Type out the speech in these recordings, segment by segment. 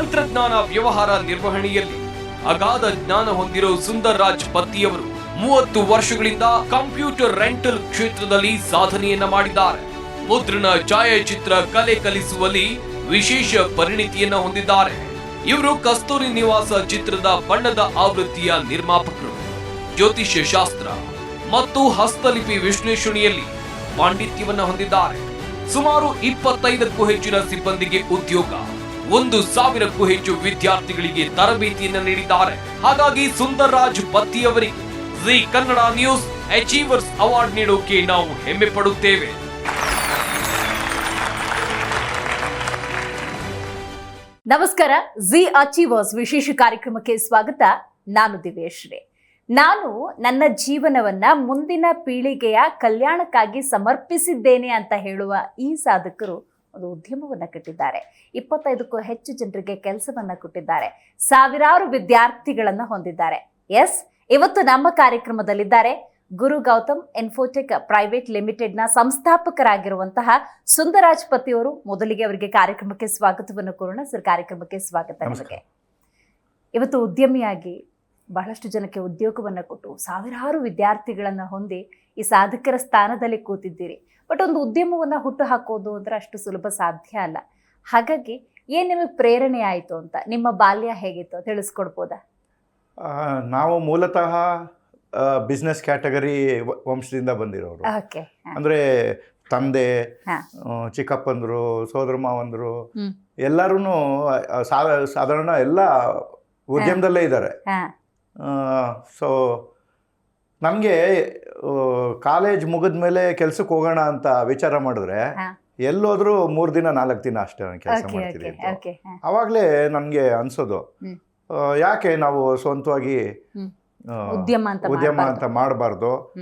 ತಂತ್ರಜ್ಞಾನ ವ್ಯವಹಾರ ನಿರ್ವಹಣೆಯಲ್ಲಿ ಅಗಾಧ ಜ್ಞಾನ ಹೊಂದಿರೋ ಸುಂದರ್ ರಾಜ್ ಪತ್ತಿಯವರು ಮೂವತ್ತು ವರ್ಷಗಳಿಂದ ಕಂಪ್ಯೂಟರ್ ರೆಂಟಲ್ ಕ್ಷೇತ್ರದಲ್ಲಿ ಸಾಧನೆಯನ್ನ ಮಾಡಿದ್ದಾರೆ. ಮುದ್ರಣ ಛಾಯಾಚಿತ್ರ ಕಲೆ ಕಲಿಸುವಲ್ಲಿ ವಿಶೇಷ ಪರಿಣಿತಿಯನ್ನ ಹೊಂದಿದ್ದಾರೆ. ಇವರು ಕಸ್ತೂರಿ ನಿವಾಸ ಚಿತ್ರದ ಬಣ್ಣದ ಆವೃತ್ತಿಯ ನಿರ್ಮಾಪಕರು. ಜ್ಯೋತಿಷ್ಯ ಶಾಸ್ತ್ರ ಮತ್ತು ಹಸ್ತಲಿಪಿ ವಿಶ್ಲೇಷಣೆಯಲ್ಲಿ ಪಾಂಡಿತ್ಯವನ್ನ ಹೊಂದಿದ್ದಾರೆ. ಸುಮಾರು ಇಪ್ಪತ್ತೈದಕ್ಕೂ ಹೆಚ್ಚಿನ ಸಿಬ್ಬಂದಿಗೆ ಉದ್ಯೋಗ. ಒಂದು ಸಾವಿರಕ್ಕೂ ಹೆಚ್ಚು ವಿದ್ಯಾರ್ಥಿಗಳಿಗೆ ತರಬೇತಿಯನ್ನು ನೀಡಿದ್ದಾರೆ. ಹಾಗಾಗಿ Sundar Raj ಪತ್ತಿಯವರಿಗೆ Zee Kannada news achievers award ನೀಡೋಕೆ ನಾವು ಹೆಮ್ಮೆ ಪಡುತ್ತೇವೆ. ನಮಸ್ಕಾರ, ಜಿ ಅಚೀವರ್ಸ್ ವಿಶೇಷ ಕಾರ್ಯಕ್ರಮಕ್ಕೆ ಸ್ವಾಗತ. ನಾನು ದಿವ್ಯಶ್ರೀ. ನಾನು ನನ್ನ ಜೀವನವನ್ನ ಮುಂದಿನ ಪೀಳಿಗೆಯ ಕಲ್ಯಾಣಕ್ಕಾಗಿ ಸಮರ್ಪಿಸಿದ್ದೇನೆ ಅಂತ ಹೇಳುವ ಈ ಸಾಧಕರು ಒಂದು ಉದ್ಯಮವನ್ನು ಕಟ್ಟಿದ್ದಾರೆ. ಇಪ್ಪತ್ತೈದಕ್ಕೂ ಹೆಚ್ಚು ಜನರಿಗೆ ಕೆಲಸವನ್ನ ಕೊಟ್ಟಿದ್ದಾರೆ. ಸಾವಿರಾರು ವಿದ್ಯಾರ್ಥಿಗಳನ್ನು ಹೊಂದಿದ್ದಾರೆ. ಎಸ್ ಇವತ್ತು ನಮ್ಮ ಕಾರ್ಯಕ್ರಮದಲ್ಲಿದ್ದಾರೆ ಗುರು ಗೌತಮ್ ಇನ್ಫೋಟೆಕ್ ಪ್ರೈವೇಟ್ ಲಿಮಿಟೆಡ್ನ ಸಂಸ್ಥಾಪಕರಾಗಿರುವಂತಹ ಸುಂದರಾಜ್ ಪತಿಯವರು ಮೊದಲಿಗೆ ಅವರಿಗೆ ಕಾರ್ಯಕ್ರಮಕ್ಕೆ ಸ್ವಾಗತವನ್ನು ಕೋರೋಣ ಸರ್ ಕಾರ್ಯಕ್ರಮಕ್ಕೆ ಸ್ವಾಗತ. ನಿಮಗೆ. ಇವತ್ತು ಉದ್ಯಮಿಯಾಗಿ ಬಹಳಷ್ಟು ಜನಕ್ಕೆ ಉದ್ಯೋಗವನ್ನು ಕೊಟ್ಟು ಸಾವಿರಾರು ವಿದ್ಯಾರ್ಥಿಗಳನ್ನು ಹೊಂದಿ ಈ ಸಾಧಕರ ಸ್ಥಾನದಲ್ಲಿ ಕೂತಿದ್ದೀರಿ. ಬಟ್ ಒಂದು ಉದ್ಯಮವನ್ನು ಹುಟ್ಟು ಹಾಕೋದು ಅಂದ್ರೆ ಅಷ್ಟು ಸುಲಭ ಸಾಧ್ಯ ಅಲ್ಲ. ಹಾಗಾಗಿ ಏನ್ ನಿಮಗೆ ಪ್ರೇರಣೆ ಆಯಿತು ಅಂತ? ನಿಮ್ಮ ಬಾಲ್ಯ ಹೇಗಿತ್ತು? ತಿಳಿಸ್ಕೊಡ್ಬೋದಾ? ನಾವು ಮೂಲತಃ ಬಿಸ್ನೆಸ್ ಕ್ಯಾಟಗರಿ ವಂಶದಿಂದ ಬಂದಿರೋರು. ಅಂದರೆ ತಂದೆ ಚಿಕ್ಕಪ್ಪಂದರು ಸೋದರ ಮಾವಂದರು. ಎಲ್ಲರೂ ಸಾಧಾರಣ ಎಲ್ಲ ಉದ್ಯಮದಲ್ಲೇ ಇದ್ದಾರೆ. ಸೊ ನನಗೆ ಕಾಲೇಜ್ ಮುಗಿದ ಮೇಲೆ ಕೆಲ್ಸಕ್ಕೆ ಹೋಗೋಣ ಅಂತ ವಿಚಾರ ಮಾಡಿದ್ರೆ ಎಲ್ಲೋದ್ರು ಮೂರು ದಿನ ನಾಲ್ಕು ದಿನ ಅಷ್ಟೇ ನಾನು ಕೆಲಸ ಮಾಡ್ತೀವಿ ಅವಾಗಲೇ ನನಗೆ ಅನ್ಸೋದು ಯಾಕೆ ನಾವು ಸ್ವಂತವಾಗಿ ಉದ್ಯಮ ಅಂತ ಉದ್ಯಮ ಮಾಡ್ಬಾರ್ದು. ಅಂತ ಮಾಡಬಾರ್ದು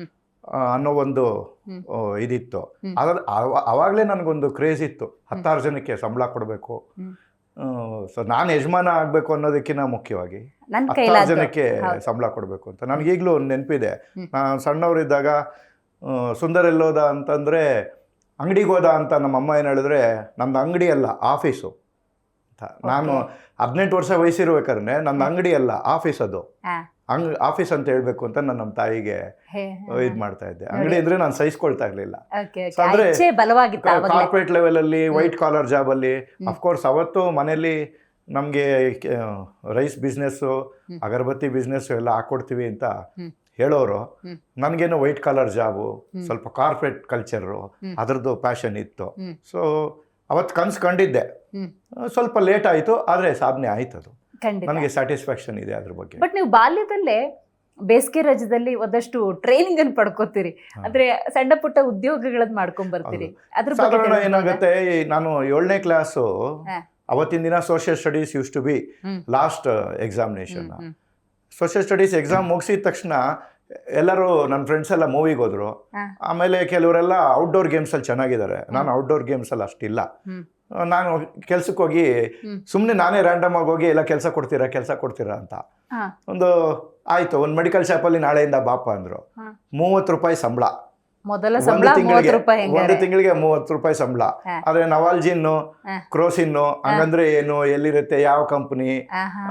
ಅನ್ನೋ ಒಂದು ಇದಿತ್ತು. ಅದ್ರ ಅವ- ಅವಾಗಲೇ ನನಗೊಂದು ಕ್ರೇಜ್ ಇತ್ತು. ಹತ್ತಾರು ಜನಕ್ಕೆ ಸಂಬಳ ಕೊಡಬೇಕು. ಸೊ ನಾನು ಯಜಮಾನ ಆಗಬೇಕು ಅನ್ನೋದಕ್ಕಿಂತ ಮುಖ್ಯವಾಗಿ ಹತ್ತಾರು ಜನಕ್ಕೆ ಸಂಬಳ ಕೊಡಬೇಕು ಅಂತ. ನನಗೀಗಲೂ ಒಂದು ನೆನಪಿದೆ. ನಾನು ಸಣ್ಣವರಿದ್ದಾಗ ಸುಂದರ ಸುಂದರ್ ಎಲ್ಲೋದ ಅಂತಂದರೆ ಅಂಗಡಿಗೆ ಹೋದ ಅಂತ ನಮ್ಮ ಅಮ್ಮ ಏನು ಹೇಳಿದ್ರೆ ನಮ್ದು ಅಂಗಡಿ ಅಲ್ಲ ಆಫೀಸು. ಅಂತ. ನಾನು ಹದಿನೆಂಟು ವರ್ಷ ವಯಸ್ಸಿರ್ಬೇಕಾದ್ರೆ ನನ್ನ ಅಂಗಡಿ ಅಲ್ಲ ಆಫೀಸ್ ಅದು. ಅಂಗ್ ಆಫೀಸ್ ಅಂತ ಹೇಳ್ಬೇಕು ಅಂತ ನಾನು ನಮ್ಮ ತಾಯಿಗೆ ಇದ್ ಮಾಡ್ತಾ ಇದ್ದೆ. ಅಂಗಡಿ ಅಂದ್ರೆ ನಾನು ಸಹಿಸ್ಕೊಳ್ತಾ ಇರಲಿಲ್ಲ. ಅಂದ್ರೆ ಕಾರ್ಪೊರೇಟ್ ಲೆವೆಲ್ ಅಲ್ಲಿ ವೈಟ್ ಕಾಲರ್ ಜಾಬ್ ಅಲ್ಲಿ ಅಫ್ಕೋರ್ಸ್ ಅವತ್ತು ಮನೇಲಿ ನಮಗೆ ರೈಸ್ ಬಿಸ್ನೆಸ್ಸು. ಅಗರಬತ್ತಿ ಬಿಸ್ನೆಸ್ಸು ಎಲ್ಲ ಹಾಕೊಡ್ತೀವಿ ಅಂತ ಹೇಳೋರು. ನನಗೇನು ವೈಟ್ ಕಾಲರ್ ಜಾಬು ಸ್ವಲ್ಪ ಕಾರ್ಪೊರೇಟ್ ಕಲ್ಚರು. ಅದರದ್ದು ಪ್ಯಾಷನ್ ಇತ್ತು. ಸೊ ಅವತ್ತು ಕನ್ಸು ಕಂಡಿದ್ದೆ. ಸ್ವಲ್ಪ ಲೇಟ್ ಆಯಿತು ಆದರೆ ಸಾಧನೆ ಆಯ್ತು ಅದು. ನನಗೆ ಸ್ಯಾಟಿಸ್ಫ್ಯಾಕ್ಷನ್ ಇದೆ ಅದ್ರ ಬಗ್ಗೆ. ಬಟ್ ನೀವು ಬಾಲ್ಯದಲ್ಲೇ ಬೇಸಿಗೆ ರಜದಲ್ಲಿ ಒಂದಷ್ಟು ಟ್ರೈನಿಂಗ್ ಅನ್ನು ಪಡ್ಕೋತೀರಿ. ಅಂದ್ರೆ ಸಣ್ಣ ಪುಟ್ಟ ಉದ್ಯೋಗಗಳನ್ನ ಮಾಡ್ಕೊಂಡ್ ಬರ್ತೀರಿ. ಅದ್ರ ಸಾಧಾರಣ ಏನಾಗುತ್ತೆ ನಾನು ಏಳನೇ ಕ್ಲಾಸು ಅವತ್ತಿನ ದಿನ social studies used to be. Last examination. Social studies exam ಮುಗಿಸಿದ ತಕ್ಷಣ ಎಲ್ಲರೂ ನನ್ನ ಫ್ರೆಂಡ್ಸ್ ಎಲ್ಲ ಮೂವಿಗೆ ಹೋದ್ರು. ಆಮೇಲೆ ಕೆಲವರೆಲ್ಲ ಔಟ್ಡೋರ್ ಗೇಮ್ಸಲ್ಲಿ ಚೆನ್ನಾಗಿದ್ದಾರೆ ನಾನು ಔಟ್ಡೋರ್ ಗೇಮ್ಸಲ್ಲಿ ಅಷ್ಟಿಲ್ಲ ಹ್ಮ್. ಆ, ನಾನು ಕೆಲ್ಸಕ್ಕೆ ಹೋಗಿ. ಸುಮ್ಮನೆ ನಾನೇ ರ್ಯಾಂಡಮ್ ಆಗಿ ಹೋಗಿ ಎಲ್ಲ ಕೆಲಸ ಕೊಡ್ತೀರಾ ಕೆಲಸ ಕೊಡ್ತೀರಾ ಅಂತ ಒಂದು ಆಯ್ತು ಒಂದು ಮೆಡಿಕಲ್ ಶಾಪಲ್ಲಿ ನಾಳೆಯಿಂದ ಬಾಪ ಅಂದ್ರು. ಮೂವತ್ತು ರೂಪಾಯಿ ಸಂಬಳ ಮೊದಲ ಒಂದು ತಿಂಗಳಿಗೆ ಒಂದು ತಿಂಗಳಿಗೆ ಮೂವತ್ತು ರೂಪಾಯಿ ಸಂಬಳ. ಆದ್ರೆ ನವಾಲ್ಜಿನ್ ಕ್ರೋಸಿನ್ ಕ್ರೋಸಿನ್ನು ಹಂಗಂದ್ರೆ ಏನು ಎಲ್ಲಿರುತ್ತೆ ಯಾವ ಕಂಪನಿ.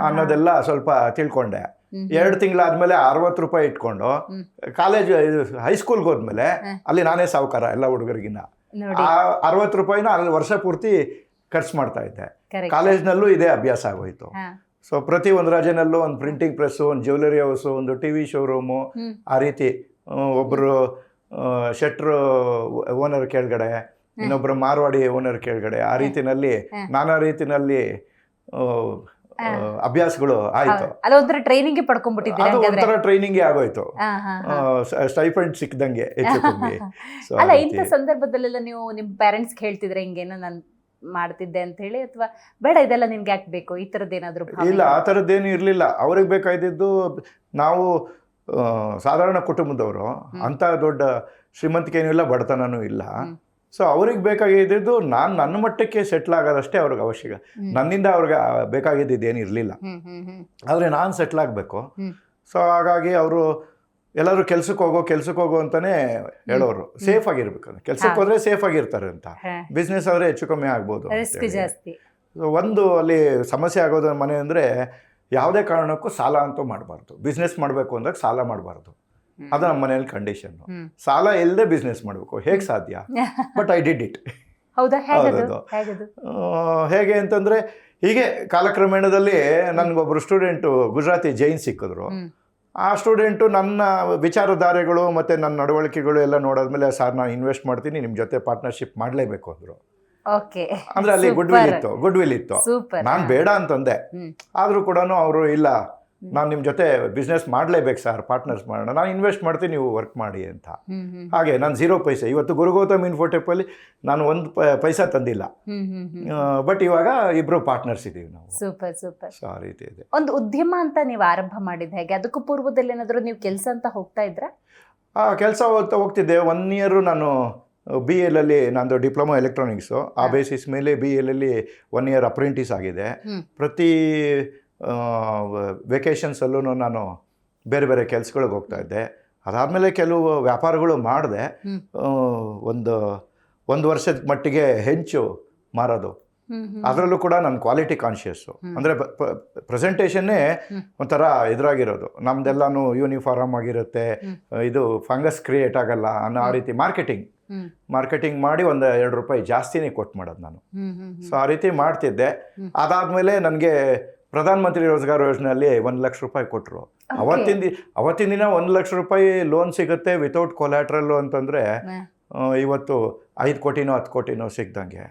ಅನ್ನೋದೆಲ್ಲ ಸ್ವಲ್ಪ ತಿಳ್ಕೊಂಡೆ. ಎರಡು ತಿಂಗಳಾದ್ಮೇಲೆ ಅರವತ್ತು ರೂಪಾಯಿ ಇಟ್ಕೊಂಡು. ಕಾಲೇಜ್ ಹೈಸ್ಕೂಲ್ಗೆ ಹೋದ್ಮೇಲೆ. ಅಲ್ಲಿ ನಾನೇ ಸಾವುಕಾರ ಎಲ್ಲ ಹುಡುಗರಿಗಿನ್ನ. ಅರವತ್ತು ರೂಪಾಯಿನ ಅಲ್ಲಿ ವರ್ಷ ಪೂರ್ತಿ ಖರ್ಚು ಮಾಡ್ತಾ ಇದ್ದೆ. ಕಾಲೇಜ್ನಲ್ಲೂ ಇದೇ ಅಭ್ಯಾಸ ಆಗೋಯ್ತು. ಸೊ ಪ್ರತಿ ಒಂದು ರಾಜ್ಯನಲ್ಲೂ ಒಂದು ಪ್ರಿಂಟಿಂಗ್ ಪ್ರೆಸ್ಸು ಒಂದು ಜ್ಯುವೆಲರಿ ಹೌಸು ಒಂದು ಟಿ ವಿ ಶೋರೂಮು ಆ ರೀತಿ. ಒಬ್ಬರು ಶೆಟ್ರು ಓನರ್ ಕೆಳಗಡೆ ಇನ್ನೊಬ್ಬರು ಮಾರ್ವಾಡಿ ಓನರ್ ಕೆಳಗಡೆ ಆ ರೀತಿನಲ್ಲಿ. ನಾನಾ ರೀತಿನಲ್ಲಿ ಅಭ್ಯಾಸಗಳು ಆಯ್ತು. ಅಲ್ಲೊಂಥರ ಟ್ರೈನಿಂಗ್ ಪಡ್ಕೊಂಡ್ಬಿಟ್ಟಿದ್ದೀರಿ ಒಂಥರ ಟ್ರೈನಿಂಗ್ ಆಗೋಯ್ತು. ಸ್ಟೈಫಂಡ್ ಸಿಕ್ಕದಂಗೆ ಅಲ್ಲ. ಇಂಥ ಸಂದರ್ಭದಲ್ಲೆಲ್ಲ ನೀವು ನಿಮ್ಮ ಪೇರೆಂಟ್ಸ್ ಹೇಳ್ತಿದ್ರೆ ಹಿಂಗೇನೋ ನಾನು ಮಾಡ್ತಿದ್ದೆ ಅಂತ ಹೇಳಿ ಅಥವಾ ಬೇಡ ಇದೆಲ್ಲ ನಿನ್ಗೆ ಯಾಕೆ ಬೇಕು? ಈ ಥರದ್ದು ಏನಾದ್ರು ಇಲ್ಲ ಆ ಥರದ್ದೇನು ಇರಲಿಲ್ಲ. ಅವ್ರಿಗೆ ಬೇಕಾಗಿದ್ದು ನಾವು ಸಾಧಾರಣ ಕುಟುಂಬದವರು ಅಂತ ಅಂಥ ದೊಡ್ಡ ಶ್ರೀಮಂತಿಕೆನೂ ಇಲ್ಲ ಬಡತನನೂ ಇಲ್ಲ. ಸೊ ಅವ್ರಿಗೆ ಬೇಕಾಗಿದ್ದು ನಾನು ನನ್ನ ಮಟ್ಟಕ್ಕೆ ಸೆಟ್ಲ್ ಆಗೋದಷ್ಟೇ ಅವ್ರಿಗೆ ಅವಶ್ಯಕ. ನನ್ನಿಂದ ಅವ್ರಿಗೆ ಬೇಕಾಗಿದ್ದು ಏನು ಇರಲಿಲ್ಲ. ಹ್ಮ್ ಹ್ಮ್ ಹ್ಮ್. ಆದರೆ ನಾನು ಸೆಟ್ಲ್ ಆಗಬೇಕು. ಸೊ ಹಾಗಾಗಿ ಅವರು ಎಲ್ಲರೂ ಕೆಲ್ಸಕ್ಕೆ ಹೋಗೋ ಕೆಲ್ಸಕ್ಕೆ ಹೋಗೋ ಅಂತಾನೆ ಹೇಳೋರು. ಸೇಫ್ ಆಗಿರ್ಬೇಕು. ಕೆಲ್ಸಕ್ಕೆ. ಹೋದ್ರೆ ಸೇಫ್ ಆಗಿರ್ತಾರೆ ಅಂತ. ಬಿಸ್ನೆಸ್ ಆದರೆ ಹೆಚ್ಚು ಕಮ್ಮಿ ಆಗ್ಬೋದು ಒಂದು ಅಲ್ಲಿ ಸಮಸ್ಯೆ ಆಗೋದ್ರ ಮನೆ ಅಂದರೆ ಯಾವುದೇ ಕಾರಣಕ್ಕೂ ಸಾಲ ಅಂತೂ ಮಾಡಬಾರ್ದು. ಬಿಸ್ನೆಸ್ ಮಾಡಬೇಕು ಅಂದಾಗ ಸಾಲ ಮಾಡಬಾರ್ದು. ಅದು ನಮ್ಮ ಮನೆಯಲ್ಲಿ ಕಂಡೀಷನ್ ಸಾಲ ಇಲ್ಲದೆ ಬಿಸ್ನೆಸ್ ಮಾಡಬೇಕು. ಹೇಗೆ ಸಾಧ್ಯ? ಬಟ್ ಐ ಡಿಡ್ ಇಟ್ ಹೇಗೆ ಅಂತಂದ್ರೆ ಹೀಗೆ ಕಾಲಕ್ರಮೇಣದಲ್ಲಿ ನನಗೊಬ್ಬರು ಸ್ಟೂಡೆಂಟು ಗುಜರಾತಿ ಜೈನ್ ಸಿಕ್ಕಿದ್ರು. ಆ ಸ್ಟೂಡೆಂಟು ನನ್ನ ವಿಚಾರಧಾರೆಗಳು ಮತ್ತು ನನ್ನ ನಡವಳಿಕೆಗಳು ಎಲ್ಲ ನೋಡಾದ್ಮೇಲೆ ಸರ್ ನಾನು ಇನ್ವೆಸ್ಟ್ ಮಾಡ್ತೀನಿ ನಿಮ್ಮ ಜೊತೆ ಪಾರ್ಟ್ನರ್ಶಿಪ್ ಮಾಡಲೇಬೇಕು ಅಂದರು. ಓಕೆ. ಅಂದರೆ ಅಲ್ಲಿ ಗುಡ್ ವಿಲ್ ಇತ್ತು ಗುಡ್ ವಿಲ್ ಇತ್ತು ನಾನು ಬೇಡ ಅಂತಂದೆ. ಆದರೂ ಕೂಡ ಅವರು ಇಲ್ಲ ನಾನು ನಿಮ್ಮ ಜೊತೆ ಬಿಸ್ನೆಸ್ ಮಾಡಲೇಬೇಕು ಸರ್ ಪಾರ್ಟ್ನರ್ಸ್ ಮಾಡೋಣ. ನಾನು ಇನ್ವೆಸ್ಟ್ ಮಾಡ್ತೀನಿ ನೀವು ವರ್ಕ್ ಮಾಡಿ ಅಂತ. ಹಾಗೆ ನಾನು ಝೀರೋ ಪೈಸೆ. ಇವತ್ತು ಗುರುಗೌತಮ್ ಇನ್ಫೋಟೆಪ್ಪಲ್ಲಿ ನಾನು ಒಂದು ಪೈಸಾ ತಂದಿಲ್ಲ. ಬಟ್ ಇವಾಗ ಇಬ್ಬರು ಪಾರ್ಟ್ನರ್ಸ್ ಇದ್ದೀವಿ ನಾವು. ಸೂಪರ್ ಸೂಪರ್ ಸೊ ಆ ರೀತಿ ಇದೆ. ಒಂದು ಉದ್ಯಮ ಅಂತ ನೀವು ಆರಂಭ ಮಾಡಿದ ಹೇಗೆ? ಅದಕ್ಕೂ ಪೂರ್ವದಲ್ಲಿ ಏನಾದರೂ ನೀವು ಕೆಲಸ ಅಂತ ಹೋಗ್ತಾ ಇದ್ರ? ಕೆಲಸ ಹೋಗ್ತಾ ಹೋಗ್ತಿದ್ದೆ. ಒನ್ ಇಯರು ನಾನು ಬಿ ಎಲ್ಲಲ್ಲಿ ನಂದು ಡಿಪ್ಲೊಮಾ ಎಲೆಕ್ಟ್ರಾನಿಕ್ಸು ಆ ಬೇಸಿಸ್ ಮೇಲೆ ಬಿ ಎಲ್ಲಲ್ಲಿ ಒನ್ ಇಯರ್ ಅಪ್ರೆಂಟಿಸ್ ಆಗಿದೆ. ಪ್ರತಿ ವೆಕೇಷನ್ಸಲ್ಲೂ ನಾನು ಬೇರೆ ಬೇರೆ ಕೆಲಸಗಳಿಗೆ ಹೋಗ್ತಾ ಇದ್ದೆ. ಅದಾದಮೇಲೆ ಕೆಲವು ವ್ಯಾಪಾರಗಳು ಮಾಡಿದೆ. ಒಂದು ಒಂದು ವರ್ಷದ ಮಟ್ಟಿಗೆ ಹೆಂಚು ಮಾರೋದು. ಅದರಲ್ಲೂ ಕೂಡ ನನ್ನ ಕ್ವಾಲಿಟಿ ಕಾನ್ಷಿಯಸ್ಸು. ಅಂದರೆ ಪ್ರೆಸೆಂಟೇಷನ್ನೇ. ಒಂಥರ ಇದ್ರಾಗಿರೋದು ನಮ್ದೆಲ್ಲಾನು ಯೂನಿಫಾರ್ಮ್ ಆಗಿರುತ್ತೆ. ಇದು ಫಂಗಸ್ ಕ್ರಿಯೇಟ್ ಆಗಲ್ಲ ಅನ್ನೋ ಆ ರೀತಿ ಮಾರ್ಕೆಟಿಂಗ್ ಮಾರ್ಕೆಟಿಂಗ್ ಮಾಡಿ ಒಂದು ಎರಡು ರೂಪಾಯಿ ಜಾಸ್ತಿನೇ ಕೊಟ್ಟು ಮಾಡೋದು ನಾನು. ಸೊ ಆ ರೀತಿ ಮಾಡ್ತಿದ್ದೆ. ಅದಾದಮೇಲೆ ನನಗೆ ಪ್ರಧಾನ ಮಂತ್ರಿ ರೋಜ್ಗಾರ್ ಯೋಜನೆಯಲ್ಲಿ ಒಂದು ಲಕ್ಷ ರೂಪಾಯಿ ಕೊಟ್ಟರು ಅವತ್ತಿನ ದಿ ಅವತ್ತಿನ ದಿನ ಒಂದು ಲಕ್ಷ ರೂಪಾಯಿ ಲೋನ್ ಸಿಗುತ್ತೆ ವಿತೌಟ್ ಕೊಲ್ಯಾಟ್ರಲ್ಲು ಅಂತಂದರೆ. ಇವತ್ತು ಐದು ಕೋಟಿನೋ ಹತ್ತು ಕೋಟಿನೋ ಸಿಗ್ದಂಗೆ.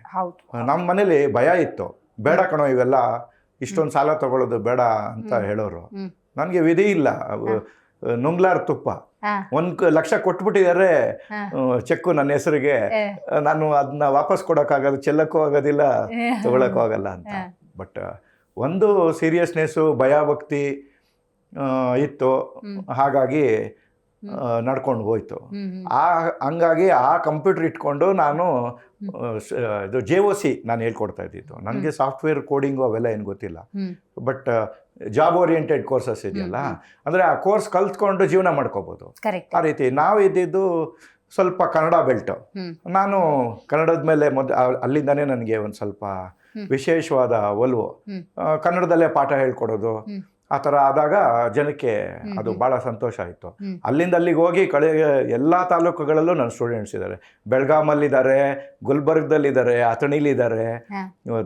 ನಮ್ಮ ಮನೇಲಿ ಭಯ ಇತ್ತು. ಬೇಡ ಕಣೋ ಇವೆಲ್ಲ ಇಷ್ಟೊಂದು ಸಾಲ ತಗೊಳ್ಳೋದು ಬೇಡ ಅಂತ ಹೇಳೋರು. ನನಗೆ ವಿಧಿ ಇಲ್ಲ. ನುಂಗ್ಲಾರ್ ತುಪ್ಪ. ಒಂದ್ ಲಕ್ಷ ಕೊಟ್ಬಿಟ್ಟಿದ್ದಾರೆ. ಚೆಕ್ಕು ನನ್ನ ಹೆಸರಿಗೆ. ನಾನು ಅದನ್ನ ವಾಪಸ್ ಕೊಡೋಕ್ಕಾಗೋದು ಚೆಲ್ಲಕ್ಕೂ ಆಗೋದಿಲ್ಲ. ತಗೊಳಕ್ಕೂ ಆಗಲ್ಲ ಅಂತ. ಬಟ್ ಒಂದು ಸೀರಿಯಸ್ನೆಸ್ಸು ಭಯಭಕ್ತಿ ಇತ್ತು. ಹಾಗಾಗಿ. ನಡ್ಕೊಂಡು ಹೋಯ್ತು. ಆ ಹಂಗಾಗಿ ಆ ಕಂಪ್ಯೂಟರ್ ಇಟ್ಕೊಂಡು ನಾನು ಇದು ಜೆ ಒ ಸಿ ನಾನು ಹೇಳ್ಕೊಡ್ತಾ ಇದ್ದಿದ್ದು. ನನಗೆ ಸಾಫ್ಟ್ವೇರ್ ಕೋಡಿಂಗು ಅವೆಲ್ಲ ಏನು ಗೊತ್ತಿಲ್ಲ. ಬಟ್ ಜಾಬ್ ಓರಿಯೆಂಟೆಡ್ ಕೋರ್ಸಸ್ ಇದೆಯಲ್ಲ? ಅಂದರೆ ಆ ಕೋರ್ಸ್ ಕಲ್ತ್ಕೊಂಡು ಜೀವನ ಮಾಡ್ಕೋಬೋದು. ಆ ರೀತಿ ನಾವು ಇದ್ದಿದ್ದು ಸ್ವಲ್ಪ ಕನ್ನಡ ಬೆಲ್ಟು ನಾನು ಕನ್ನಡದ ಮೇಲೆ ಮೊದ್ ಅಲ್ಲಿಂದನೇ ನನಗೆ ಒಂದು ಸ್ವಲ್ಪ. ವಿಶೇಷವಾದ ಒಲವು. ಕನ್ನಡದಲ್ಲೇ ಪಾಠ ಹೇಳ್ಕೊಡೋದು. ಆ ಥರ ಆದಾಗ ಜನಕ್ಕೆ ಅದು ಬಹಳ ಭಾಳ ಸಂತೋಷ ಆಯಿತು. ಅಲ್ಲಿಂದ ಅಲ್ಲಿಗೆ ಹೋಗಿ ಕಳೆ ಎಲ್ಲ ತಾಲೂಕುಗಳಲ್ಲೂ ನನ್ನ ಸ್ಟೂಡೆಂಟ್ಸ್ ಇದ್ದಾರೆ. ಬೆಳಗಾಮಲ್ಲಿದ್ದಾರೆ ಗುಲ್ಬರ್ಗದಲ್ಲಿದ್ದಾರೆ ಅಥಣಿಲಿದ್ದಾರೆ.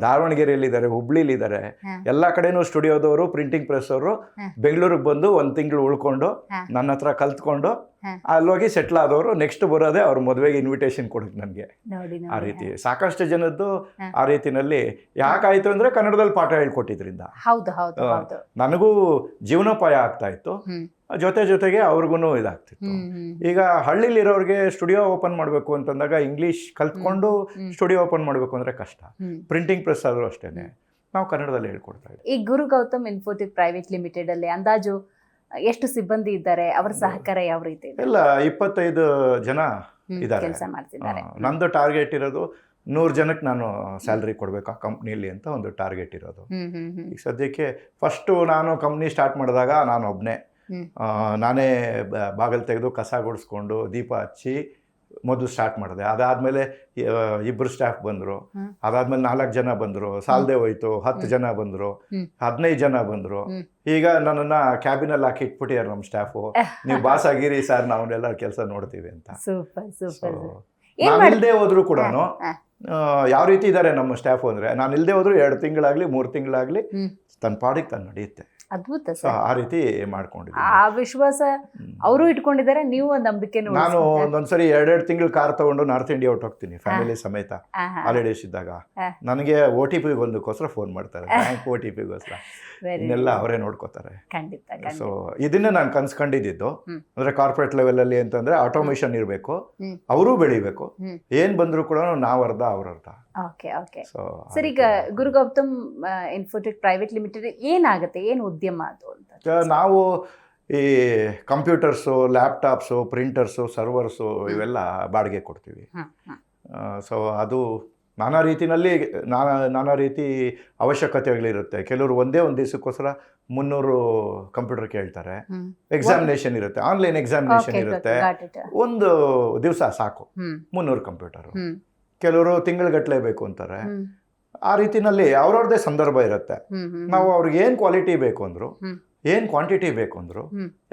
ದಾವಣಗೆರೆಯಲ್ಲಿದ್ದಾರೆ ಹುಬ್ಳಿಲಿದ್ದಾರೆ ಇದಾರೆ ಎಲ್ಲ ಕಡೆನೂ ಸ್ಟುಡಿಯೋದವರು ಪ್ರಿಂಟಿಂಗ್ ಪ್ರೆಸ್ ಅವರು ಬೆಂಗಳೂರಿಗೆ ಬಂದು ಒಂದು ತಿಂಗಳು ಉಳ್ಕೊಂಡು ನನ್ನ ಹತ್ರ ಕಲ್ತ್ಕೊಂಡು. ಅಲ್ಲೋಗಿ ಸೆಟ್ಲ್ ಆದವರು ನೆಕ್ಸ್ಟ್ ಬರೋದೇ ಅವ್ರ ಮದುವೆಗೆ ಇನ್ವಿಟೇಷನ್ ಕೊಡೋದು ನನಗೆ. ಆ ರೀತಿ. ಸಾಕಷ್ಟು ಜನದ್ದು. ಆ ರೀತಿನಲ್ಲಿ ಯಾಕಾಯ್ತು ಅಂದ್ರೆ ಕನ್ನಡದಲ್ಲಿ ಪಾಠ ಹೇಳ್ಕೊಟ್ಟಿದ್ರಿಂದ. ನನಗೂ ಜೀವನೋಪಾಯ ಆಗ್ತಾ ಇತ್ತು. ಜೊತೆ ಜೊತೆಗೆ ಅವ್ರಿಗೂ ಇದಾಗ್ತಿತ್ತು. ಈಗ ಹಳ್ಳಿಲಿ ಈಗ ಹಳ್ಳಿಲಿರೋರಿಗೆ ಸ್ಟುಡಿಯೋ ಓಪನ್ ಮಾಡಬೇಕು ಅಂತಂದಾಗ ಇಂಗ್ಲೀಷ್ ಕಲ್ತ್ಕೊಂಡು ಸ್ಟುಡಿಯೋ ಓಪನ್ ಮಾಡಬೇಕು ಅಂದ್ರೆ ಕಷ್ಟ. ಪ್ರಿಂಟಿಂಗ್ ಪ್ರೆಸ್ ಆದರೂ ಅಷ್ಟೇನೆ. ನಾವು ಕನ್ನಡದಲ್ಲಿ ಹೇಳ್ಕೊಡ್ತಾ ಇದ್ದೀವಿ ಈ Guru Gautam infotech private limited ಅಲ್ಲಿ ಅಂದಾಜು ಎಷ್ಟು ಸಿಬ್ಬಂದಿ ಇದ್ದಾರೆ ಅವರ ಸಹಕಾರ ಯಾವ ರೀತಿ ಇಲ್ಲ ಇಪ್ಪತ್ತೈದು ಜನ ಇದ್ದಾರೆ. ಕೆಲಸ ಮಾಡ್ತಿದ್ದಾರೆ. ನಂದು ಟಾರ್ಗೆಟ್ ಇರೋದು ನೂರು ಜನಕ್ಕೆ ನಾನು ಸ್ಯಾಲ್ರಿ ಕೊಡಬೇಕು ಆ ಕಂಪ್ನಿಲಿ ಅಂತ ಒಂದು ಟಾರ್ಗೆಟ್ ಇರೋದು. ಈಗ ಸದ್ಯಕ್ಕೆ ಫಸ್ಟು ನಾನು ಕಂಪ್ನಿ ಸ್ಟಾರ್ಟ್ ಮಾಡಿದಾಗ ನಾನು ಒಬ್ಬನೇ ನಾನೇ ಬಾಗಿಲು ತೆಗೆದು ಕಸ ಗುಡಿಸ್ಕೊಂಡು ದೀಪ ಹಚ್ಚಿ ಮೊದಲು ಸ್ಟಾರ್ಟ್ ಮಾಡಿದೆ. ಅದಾದಮೇಲೆ ಇಬ್ಬರು ಸ್ಟಾಫ್ ಬಂದರು. ಅದಾದಮೇಲೆ ನಾಲ್ಕು ಜನ ಬಂದರು. ಸಾಲದೆ ಹೋಯ್ತು. ಹತ್ತು. ಜನ ಬಂದರು. ಹದಿನೈದು ಜನ ಬಂದರು. ಈಗ ನನ್ನನ್ನು ಕ್ಯಾಬಿನಲ್ಲಿ ಹಾಕಿ ಇಟ್ಬಿಟ್ಟಿದ್ದಾರೆ ನಮ್ಮ ಸ್ಟಾಫು ನೀವು ಬಾಸ್ ಆಗಿರಿ ಸರ್ ನಾವನ್ನೆಲ್ಲ ಕೆಲಸ ನೋಡ್ತೀವಿ ಅಂತ. Super so super. ಏನ್ ನಾನು ಮಾಡ್- ಇಲ್ಲದೆ ಹೋದ್ರು ಕೂಡ. ಯಾವ ರೀತಿ ಇದ್ದಾರೆ ನಮ್ಮ ಸ್ಟಾಫ್ ಅಂದರೆ ನಾನು ಇಲ್ಲದೆ ಹೋದ್ರು ಎರಡು ತಿಂಗಳಾಗಲಿ ಮೂರು ತಿಂಗಳಾಗಲಿ. ತನ್ನ ಪಾಡಿಗೆ ತಾನು ನಡೆಯುತ್ತೆ. ಅದ್ಭುತ ಸೊ ಆ ರೀತಿ ಮಾಡ್ಕೊಂಡಿದ್ದೀನಿ. ಆ ವಿಶ್ವಾಸ. ಅವರು ಇಟ್ಕೊಂಡಿದ್ದಾರೆ ನೀವು ನಂಬಿಕೆ ನಾನು ಒಂದೊಂದ್ಸರಿ ಎರಡೆರಡು ತಿಂಗಳು ಕಾರ್ ತಗೊಂಡು ನಾರ್ತ್ ಇಂಡಿಯಾ ಔಟ್ ಹೋಗ್ತೀನಿ ಫ್ಯಾಮಿಲಿ ಸಮೇತ ಹಾಲಿಡೇಸ್ ಇದ್ದಾಗ. ನನಗೆ ಓ ಟಿ ಒಂದಕ್ಕೋಸ್ಕರ ಫೋನ್ ಮಾಡ್ತಾರೆ ಬ್ಯಾಂಕ್ ಓ ಟಿ ಪಿಗೋಸ್ಕರ. ಇನ್ನೆಲ್ಲ ಅವರೇ ನೋಡ್ಕೋತಾರೆ. ಖಂಡಿತ ಸೊ ಇದನ್ನ ನಾನು ಕನ್ಸ್ಕೊಂಡಿದ್ದು. ಅಂದ್ರೆ ಕಾರ್ಪೊರೇಟ್ ಲೆವೆಲಲ್ಲಿ ಅಂತಂದ್ರೆ ಆಟೋಮೇಷನ್ ಇರಬೇಕು ಅವರು ಬೆಳಿಬೇಕು. ಏನ್ ಬಂದ್ರು ಕೂಡ ನಾವು ಅರ್ಧ ಅವ್ರ ಅರ್ಧ. ಓಕೆ ಓಕೆ ಸರ್ ಈಗ Guru Gautam infotech private limited ಏನಾಗುತ್ತೆ ಏನು ಉದ್ಯಮ ಅದು ಅಂತ ನಾವು ಈ ಕಂಪ್ಯೂಟರ್ಸು ಲ್ಯಾಪ್ಟಾಪ್ಸು ಪ್ರಿಂಟರ್ಸು ಸರ್ವರ್ಸು ಇವೆಲ್ಲ ಬಾಡಿಗೆ ಕೊಡ್ತೀವಿ. ಸೊ ಅದು ನಾನಾ ರೀತಿಯಲ್ಲಿ ನಾನಾ ನಾನಾ ರೀತಿ ಅವಶ್ಯಕತೆಗಳಿರುತ್ತೆ. ಕೆಲವರು ಒಂದೇ ಒಂದು ದಿವಸಕ್ಕೋಸ್ಕರ ಮುನ್ನೂರು ಕಂಪ್ಯೂಟರ್ ಕೇಳ್ತಾರೆ. ಎಕ್ಸಾಮಿನೇಷನ್ ಇರುತ್ತೆ. ಆನ್ಲೈನ್ ಎಕ್ಸಾಮಿನೇಷನ್ ಇರುತ್ತೆ. ಒಂದು ದಿವಸ ಸಾಕು. ಮುನ್ನೂರು ಕಂಪ್ಯೂಟರು. ಕೆಲವರು ತಿಂಗಳಗಟ್ಟಲೆ ಬೇಕು ಅಂತಾರೆ. ಆ ರೀತಿನಲ್ಲಿ ಅವ್ರವ್ರದೇ ಸಂದರ್ಭ ಇರುತ್ತೆ. ನಾವು ಅವ್ರಿಗೆ ಏನು ಕ್ವಾಲಿಟಿ ಬೇಕು ಅಂದ್ರು. ಏನು ಕ್ವಾಂಟಿಟಿ ಬೇಕು ಅಂದ್ರು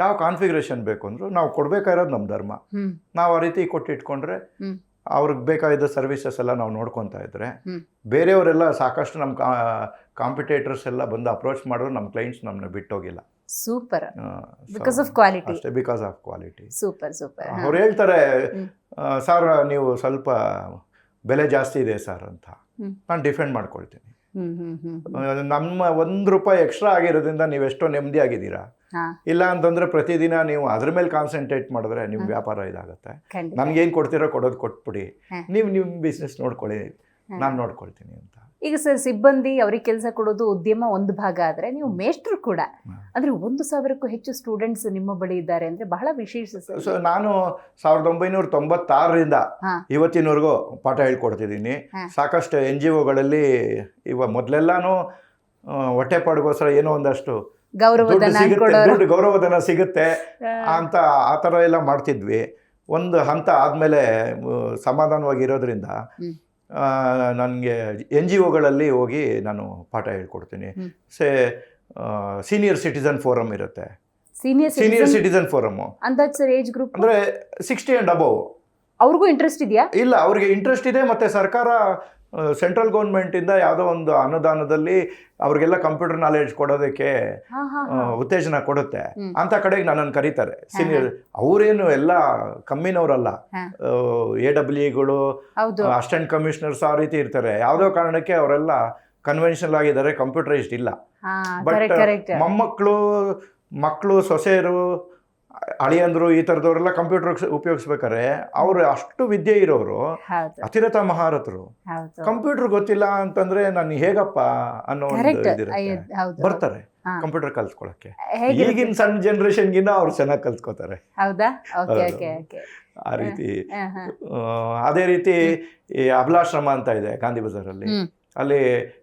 ಯಾವ ಕಾನ್ಫಿಗರೇಷನ್ ಬೇಕು ಅಂದ್ರು ನಾವು ಕೊಡ್ಬೇಕಾಗಿರೋದು ನಮ್ಮ ಧರ್ಮ. ನಾವು ಆ ರೀತಿ ಕೊಟ್ಟಿಟ್ಕೊಂಡ್ರೆ ಇಟ್ಕೊಂಡ್ರೆ ಅವ್ರಿಗೆ ಬೇಕಾಗಿದ್ದ ಸರ್ವಿಸಸ್ ಎಲ್ಲ ನಾವು ನೋಡ್ಕೊತಾ ಇದ್ರೆ. ಬೇರೆಯವರೆಲ್ಲ ಸಾಕಷ್ಟು ನಮ್ಮ ಕಾಂಪಿಟೇಟರ್ಸ್ ಎಲ್ಲ ಬಂದು ಅಪ್ರೋಚ್ ಮಾಡಿದ್ರು ನಮ್ಮ ಕ್ಲೈಂಟ್ಸ್ ನಮ್ಮನ್ನ ಬಿಟ್ಟೋಗಿಲ್ಲ. ಸೂಪರ್ ಬಿಕಾಸ್ ಆಫ್ ಕ್ವಾಲಿಟಿ ಅಷ್ಟೇ because of quality super super ಅವ್ರು ಹೇಳ್ತಾರೆ. ಸರ್ ನೀವು ಸ್ವಲ್ಪ ಬೆಲೆ ಜಾಸ್ತಿ ಇದೆ ಸರ್ ಅಂತ. ನಾನು ಡಿಫೆಂಡ್ ಮಾಡ್ಕೊಳ್ತೀನಿ. ನಮ್ಮ ಒಂದು ರೂಪಾಯಿ ಎಕ್ಸ್ಟ್ರಾ ಆಗಿರೋದ್ರಿಂದ ನೀವು ಎಷ್ಟೋ ನೆಮ್ಮದಿ ಆಗಿದ್ದೀರಾ? ಇಲ್ಲ ಅಂತಂದ್ರೆ ಪ್ರತಿದಿನ ನೀವು ಅದ್ರ ಮೇಲೆ ಕಾನ್ಸಂಟ್ರೇಟ್ ಮಾಡಿದ್ರೆ ನಿಮ್ಮ. ವ್ಯಾಪಾರ ಇದಾಗುತ್ತೆ. ನಮ್ಗೆ ಏನು ಕೊಡ್ತೀರೋ ಕೊಡೋದು ಕೊಟ್ಬಿಡಿ. ನೀವು ನಿಮ್ಮ ಬಿಸ್ನೆಸ್ ನೋಡ್ಕೊಳ್ಳಿ. ನಾನು ನೋಡ್ಕೊಳ್ತೀನಿ ಅಂತ. ಈಗ ಸರ್ ಸಿಬ್ಬಂದಿ ಅವ್ರಿಗೆ ಕೆಲಸ ಕೊಡೋದು ಉದ್ಯಮ ಒಂದು ಭಾಗ ಆದ್ರೆ ನೀವು ಮೇಷ್ಟ್ರು ಕೂಡ. ಅಂದರೆ ಒಂದು ಸಾವಿರಕ್ಕೂ ಹೆಚ್ಚು ಸ್ಟೂಡೆಂಟ್ಸ್ ನಿಮ್ಮ ಬಳಿ ಇದ್ದಾರೆ ಅಂದ್ರೆ ಬಹಳ ವಿಶೇಷ ಸರ್. ಸೊ ನಾನು ಸಾವಿರದ ಒಂಬೈನೂರ ತೊಂಬತ್ತಾರರಿಂದ. ಇವತ್ತಿನವರೆಗೂ ಪಾಠ ಹೇಳ್ಕೊಡ್ತಿದ್ದೀನಿ. ಸಾಕಷ್ಟು ಎನ್ ಜಿ ಒಗಳಲ್ಲಿ ಇವ ಮೊದಲೆಲ್ಲಾನು ಹೊಟ್ಟೆಪಾಡಿಗೋಸ್ಕರ ಏನೋ ಒಂದಷ್ಟು ದುಡ್ಡು ಗೌರವಧನ ಸಿಗುತ್ತೆ ಅಂತ ಆ ಥರ ಎಲ್ಲ ಮಾಡ್ತಿದ್ವಿ. ಒಂದು ಹಂತ ಆದಮೇಲೆ ಸಮಾಧಾನವಾಗಿರೋದ್ರಿಂದ. ನನಗೆ ಎನ್ ಜಿ ಒಗಳಲ್ಲಿ ಹೋಗಿ ನಾನು ಪಾಠ ಹೇಳ್ಕೊಡ್ತೀನಿ. ಸೆ ಸೀನಿಯರ್ ಸಿಟಿಸನ್ ಫೋರಮ್ ಇರುತ್ತೆ. Senior senior citizen forum age group ಅಂದರೆ ಸಿಕ್ಸ್ಟಿ ಆ್ಯಂಡ್ ಅಬೌವ್ ಅವ್ರಿಗೂ ಇಂಟ್ರೆಸ್ಟ್ ಇದೆಯಾ? ಇಲ್ಲ ಅವ್ರಿಗೆ ಇಂಟ್ರೆಸ್ಟ್ ಇದೆ ಮತ್ತು ಸರ್ಕಾರ ಸೆಂಟ್ರಲ್ ಗೌರ್ಮೆಂಟಿಂದ ಯಾವುದೋ ಒಂದು ಅನುದಾನದಲ್ಲಿ ಅವ್ರಿಗೆಲ್ಲ ಕಂಪ್ಯೂಟರ್ ನಾಲೆಡ್ಜ್ ಕೊಡೋದಕ್ಕೆ ಉತ್ತೇಜನ ಕೊಡುತ್ತೆ. ಅಂತ ಕಡೆಗೆ ನನ್ನನ್ನು ಕರೀತಾರೆ. ಸೀನಿಯರ್ ಅವರೇನು ಎಲ್ಲ ಕಮ್ಮಿನವರಲ್ಲ. ಎ ಡಬ್ಲ್ಯೂಗಳು ಅಸಿಸ್ಟೆಂಟ್ ಕಮಿಷನರ್ಸ್ ಆ ರೀತಿ ಇರ್ತಾರೆ. ಯಾವುದೋ ಕಾರಣಕ್ಕೆ ಅವರೆಲ್ಲ ಕನ್ವೆನ್ಷನಲ್ ಆಗಿದ್ದಾರೆ ಕಂಪ್ಯೂಟರೈಸ್ಡ್ ಇಲ್ಲ. ಬಟ್ ಮೊಮ್ಮಕ್ಕಳು ಮಕ್ಕಳು ಸೊಸೆಯರು ಅಳಿಯಂದ್ರು ಈ ಥರದವರೆಲ್ಲ ಕಂಪ್ಯೂಟರ್ ಉಪಯೋಗಿಸ್ಬೇಕಾದ್ರೆ ಅವರು ಅಷ್ಟು ವಿದ್ಯೆ ಇರೋರು ಅತಿರತ ಅತಿರಥ ಮಹಾರಥರು. ಕಂಪ್ಯೂಟರ್ ಗೊತ್ತಿಲ್ಲ ಅಂತಂದ್ರೆ ನಾನು ಹೇಗಪ್ಪ ಅನ್ನೋ ಬರ್ತಾರೆ ಕಂಪ್ಯೂಟರ್ ಕಲ್ತ್ಕೊಳಕ್ಕೆ? ಈಗಿನ ಸಣ್ಣ ಜನರೇಷನ್ಗಿನ್ನ ಅವ್ರು ಚೆನ್ನಾಗಿ ಕಲ್ತ್ಕೋತಾರೆ. ಆ ರೀತಿ. ಅದೇ ರೀತಿ ಈ ಅಭಿಲಾಶ್ರಮ ಅಂತ ಇದೆ ಗಾಂಧಿ ಬಜಾರಲ್ಲಿ. ಅಲ್ಲಿ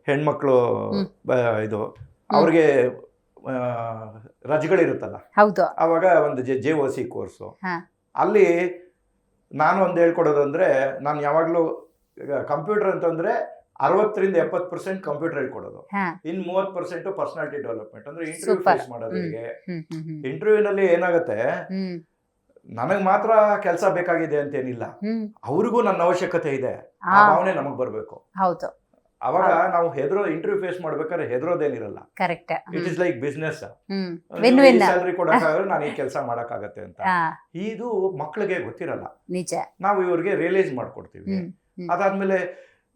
ಹೆಣ್ಮಕ್ಳು ಇದು ಅವ್ರಿಗೆ ರಜೆಗಳಿರುತ್ತಲ್ಲ. ಹೌದು. ಅವಾಗ ಒಂದು J J O C course. ಹಾ. ಅಲ್ಲಿ ನಾನು ಒಂದು ಹೇಳ್ಕೊಡೋದು ಅಂದರೆ ನಾನು ಯಾವಾಗಲೂ ಕಂಪ್ಯೂಟರ್ ಅಂತಂದರೆ ಅರವತ್ತರಿಂದ ಎಪ್ಪತ್ತು ಪರ್ಸೆಂಟ್ ಕಂಪ್ಯೂಟರ್ ಹೇಳ್ಕೊಡೋದು. ಹಾ. ಇನ್ನು ಮೂವತ್ತು ಪರ್ಸೆಂಟ್ ಪರ್ಸನಾಲಿಟಿ ಡೆವಲಪ್ಮೆಂಟ್. ಅಂದರೆ ಇಂಟರ್ವ್ಯೂ Super. ಫೇಸ್ ಮಾಡೋದು ಹ್ಮ್. ಹೇಗೆ? ಹ್ಮ್ ಹ್ಮ್ ಹ್ಮ್. ಇಂಟರ್ವ್ಯೂನಲ್ಲಿ ಏನಾಗುತ್ತೆ? ಹ್ಮ್. ನನಗೆ ಮಾತ್ರ ಕೆಲಸ ಬೇಕಾಗಿದೆ ಅಂತೇನಿಲ್ಲ. ಹ್ಮ್. ಅವ್ರಿಗೂ ನನ್ನ ಅವಶ್ಯಕತೆ ಇದೆ. ಆ ಆ, ಭಾವನೆ ನಮಗೆ ಬರಬೇಕು. ಹೌದು. ಅವಾಗ ನಾವು ಹೆದರೋ ಇಂಟರ್ವ್ಯೂ ಫೇಸ್ ಮಾಡ್ಬೇಕಾದ್ರೆ ಹೆದರೋದೇನಿರಲ್ಲ correct it is like business salary ಕೊಡೋಕ್ಕಾಗಲ್ಲ ನಾನು ಈ ಕೆಲಸ ಮಾಡೋಕ್ಕಾಗತ್ತೆ ಅಂತ. ಇದು ಮಕ್ಕಳಿಗೆ ಗೊತ್ತಿರಲ್ಲ. ನಿಜ. ನಾವು ಇವ್ರಿಗೆ ರಿಯಲೈಸ್ ಮಾಡ್ಕೊಡ್ತೀವಿ. ಅದಾದ್ಮೇಲೆ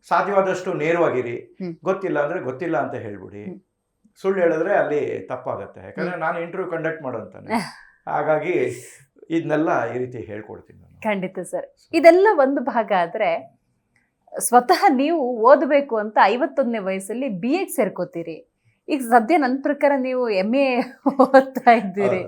ಸಾಧ್ಯವಾದಷ್ಟು ನೇರವಾಗಿರಿ. ಗೊತ್ತಿಲ್ಲ ಅಂದ್ರೆ ಗೊತ್ತಿಲ್ಲ ಅಂತ ಹೇಳ್ಬಿಡಿ. ಸುಳ್ಳು ಹೇಳಿದ್ರೆ ಅಲ್ಲಿ ತಪ್ಪಾಗತ್ತೆ. ಯಾಕಂದ್ರೆ ನಾನು ಇಂಟರ್ವ್ಯೂ ಕಂಡಕ್ಟ್ ಮಾಡೋಂತಾನೆ. ಹಾಗಾಗಿ ಇದನ್ನೆಲ್ಲ ಈ ರೀತಿ ಹೇಳ್ಕೊಡ್ತೀನಿ ಖಂಡಿತ ಸರ್. ಇದೆಲ್ಲ ಒಂದು ಭಾಗ ಆದ್ರೆ ಸ್ವತಃ ನೀವು ಓದಬೇಕು ಅಂತ ಐವತ್ತೊಂದನೇ ವಯಸ್ಸಲ್ಲಿ ಬಿ ಎಡ್ ಸೇರ್ಕೋತೀರಿ. ಈಗ ಸದ್ಯ ನನ್ನ ಪ್ರಕಾರ ನೀವು ಎಂ ಎ ಓದ್ತಾ ಇದ್ದೀರಿ.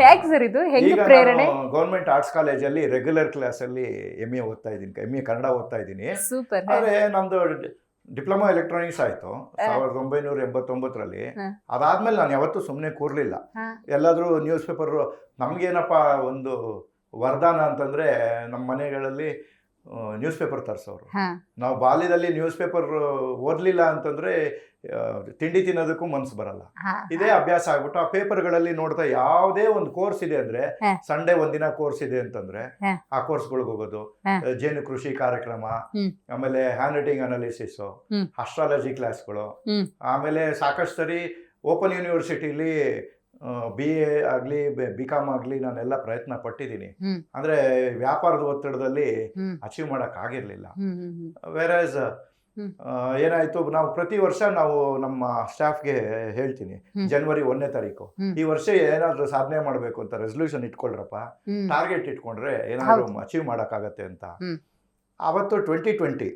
ಹೇಗೆ ಸರ್ ಇದು? ಹೆಂಗೆ ಪ್ರೇರಣೆ? ಗೌರ್ಮೆಂಟ್ ಆರ್ಟ್ಸ್ ಕಾಲೇಜಲ್ಲಿ ರೆಗ್ಯುಲರ್ ಕ್ಲಾಸಲ್ಲಿ ಎಂ ಎ ಓದ್ತಾ ಇದ್ದೀನಿ. ಎಂ ಎ ಕನ್ನಡ ಓದ್ತಾ ಇದ್ದೀನಿ. ಸೂಪರ್ ಆದರೆ ನಂದು ಡಿಪ್ಲೊಮಾ ಎಲೆಕ್ಟ್ರಾನಿಕ್ಸ್ ಆಯಿತು. ಸಾವಿರದ ಒಂಬೈನೂರ ಎಂಬತ್ತೊಂಬತ್ತರಲ್ಲಿ. ಅದಾದ್ಮೇಲೆ ನಾನು ಯಾವತ್ತೂ ಸುಮ್ಮನೆ ಕೂರಲಿಲ್ಲ. ಎಲ್ಲಾದ್ರೂ ಎಲ್ಲಾದರೂ ನ್ಯೂಸ್ ಪೇಪರು ನಮಗೇನಪ್ಪ ಒಂದು ವರದಾನ ಅಂತಂದರೆ ನಮ್ಮ ಮನೆಗಳಲ್ಲಿ ನ್ಯೂಸ್ ಪೇಪರ್ ತರಿಸೋರು. ನಾವು ಬಾಲ್ಯದಲ್ಲಿ ನ್ಯೂಸ್ ಪೇಪರ್ ಓದಲಿಲ್ಲ ಅಂತಂದ್ರೆ ತಿಂಡಿ ತಿನ್ನೋದಕ್ಕೂ ಮನ್ಸು ಬರಲ್ಲ. ಇದೇ ಅಭ್ಯಾಸ ಆಗ್ಬಿಟ್ಟು ಆ ಪೇಪರ್ಗಳಲ್ಲಿ ನೋಡ್ತಾ ಯಾವುದೇ ಒಂದು ಕೋರ್ಸ್ ಇದೆ ಅಂದ್ರೆ. ಸಂಡೇ ಒಂದಿನ ಕೋರ್ಸ್ ಇದೆ ಅಂತಂದ್ರೆ. ಆ ಕೋರ್ಸ್ಗಳಿಗೆ ಹೋಗೋದು ಜೇನು ಕೃಷಿ ಕಾರ್ಯಕ್ರಮ ಆಮೇಲೆ ಹ್ಯಾಂಡ್ ರೈಟಿಂಗ್ ಅನಾಲಿಸಿಸ್. ಅಸ್ಟ್ರಾಲಜಿ ಕ್ಲಾಸ್ಗಳು ಆಮೇಲೆ ಸಾಕಷ್ಟು ಸರಿ ಓಪನ್ ಯೂನಿವರ್ಸಿಟಿಲಿ ಬಿ ಎ ಆಗಲಿ ಬಿ ಕಾಮ್ ಆಗಲಿ ನಾನೆಲ್ಲ ಪ್ರಯತ್ನ ಪಟ್ಟಿದ್ದೀನಿ. ಅಂದ್ರೆ ವ್ಯಾಪಾರದ ಒತ್ತಡದಲ್ಲಿ ಅಚೀವ್ ಮಾಡೋಕ್ಕಾಗಿರಲಿಲ್ಲ. ವೆರಸ್. ಏನಾಯಿತು ನಾವು ಪ್ರತಿ ವರ್ಷ ನಾವು ನಮ್ಮ ಸ್ಟಾಫ್ಗೆ ಹೇಳ್ತೀನಿ ಜನವರಿ ಒಂದನೇ ತಾರೀಕು. ಈ ವರ್ಷ ಏನಾದರೂ ಸಾಧನೆ ಮಾಡಬೇಕು ಅಂತ ರೆಸೊಲ್ಯೂಷನ್ ಇಟ್ಕೊಳ್ರಪ್ಪ. ಟಾರ್ಗೆಟ್ ಇಟ್ಕೊಂಡ್ರೆ ಏನಾದರೂ. ಅಚೀವ್ ಮಾಡೋಕ್ಕಾಗತ್ತೆ ಅಂತ. ಅವತ್ತು ಆವತ್ತು ಟ್ವೆಂಟಿ ಟ್ವೆಂಟಿ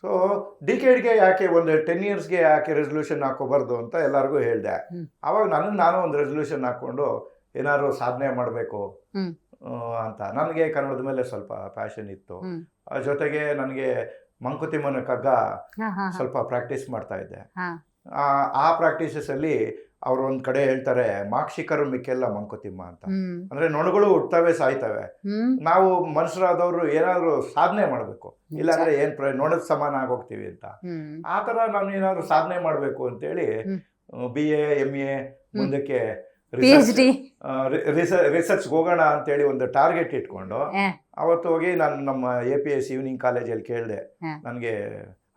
ಸೊ ಡಿಕೇಡ್ಗೆ ಯಾಕೆ ಒಂದು ಟೆನ್ ಇಯರ್ಸ್ಗೆ ಯಾಕೆ ರೆಸೊಲ್ಯೂಷನ್ ಹಾಕೋಬಾರ್ದು ಅಂತ ಎಲ್ಲರಿಗೂ ಹೇಳಿದೆ. ಅವಾಗ ಆವಾಗ ನನಗೆ ನಾನು ಒಂದು ರೆಸೊಲ್ಯೂಷನ್ ಹಾಕ್ಕೊಂಡು ಏನಾದ್ರು ಸಾಧನೆ ಮಾಡಬೇಕು ಅಂತ. ನನಗೆ ಕನ್ನಡದ ಮೇಲೆ ಸ್ವಲ್ಪ ಪ್ಯಾಷನ್ ಇತ್ತು. ಅದ್ರ ಜೊತೆಗೆ ನನಗೆ ಮಂಕುತಿಮ್ಮನ ಕಗ್ಗ ಸ್ವಲ್ಪ ಪ್ರಾಕ್ಟೀಸ್ ಮಾಡ್ತಾ ಇದ್ದೆ. ಆ- ಪ್ರಾಕ್ಟೀಸಸ್ ಪ್ರಾಕ್ಟೀಸಸಲ್ಲಿ ಅವ್ರು ಒಂದ್ ಕಡೆ ಹೇಳ್ತಾರೆ ಮಾಕ್ಷಿಕರು ಮಿಕ್ಕೆಲ್ಲ ಮಂಕುತಿಮ್ಮ ಅಂತ. ಅಂದ್ರೆ ನೊಣಗಳು ಹುಟ್ಟವೆ ಸಾಯ್ತವೆ. ನಾವು ಮನುಷ್ಯರಾದವರು ಏನಾದ್ರು ಸಾಧನೆ ಮಾಡಬೇಕು. ಇಲ್ಲಾಂದ್ರೆ ಏನ್ ಪ್ರ ನೊಣದ ಸಮಾನ ಆಗೋಗ್ತೀವಿ ಅಂತ. ಆತರ ಆ ಥರ ನಾನು ಏನಾದ್ರು ಸಾಧನೆ ಮಾಡಬೇಕು ಅಂತೇಳಿ ಹೇಳಿ ಬಿ ಎ ಎಂ ಎ ಮುಂದಕ್ಕೆ ರಿಸರ್ಚ್ ಹೋಗೋಣ ಅಂತೇಳಿ ಒಂದು ಟಾರ್ಗೆಟ್ ಇಟ್ಕೊಂಡು ಅವತ್ತು ಹೋಗಿ ನಾನು ನಮ್ಮ ಎ ಪಿ ಎಸ್ ಈವ್ನಿಂಗ್ ಕಾಲೇಜಲ್ಲಿ ಕೇಳಿದೆ. ನನಗೆ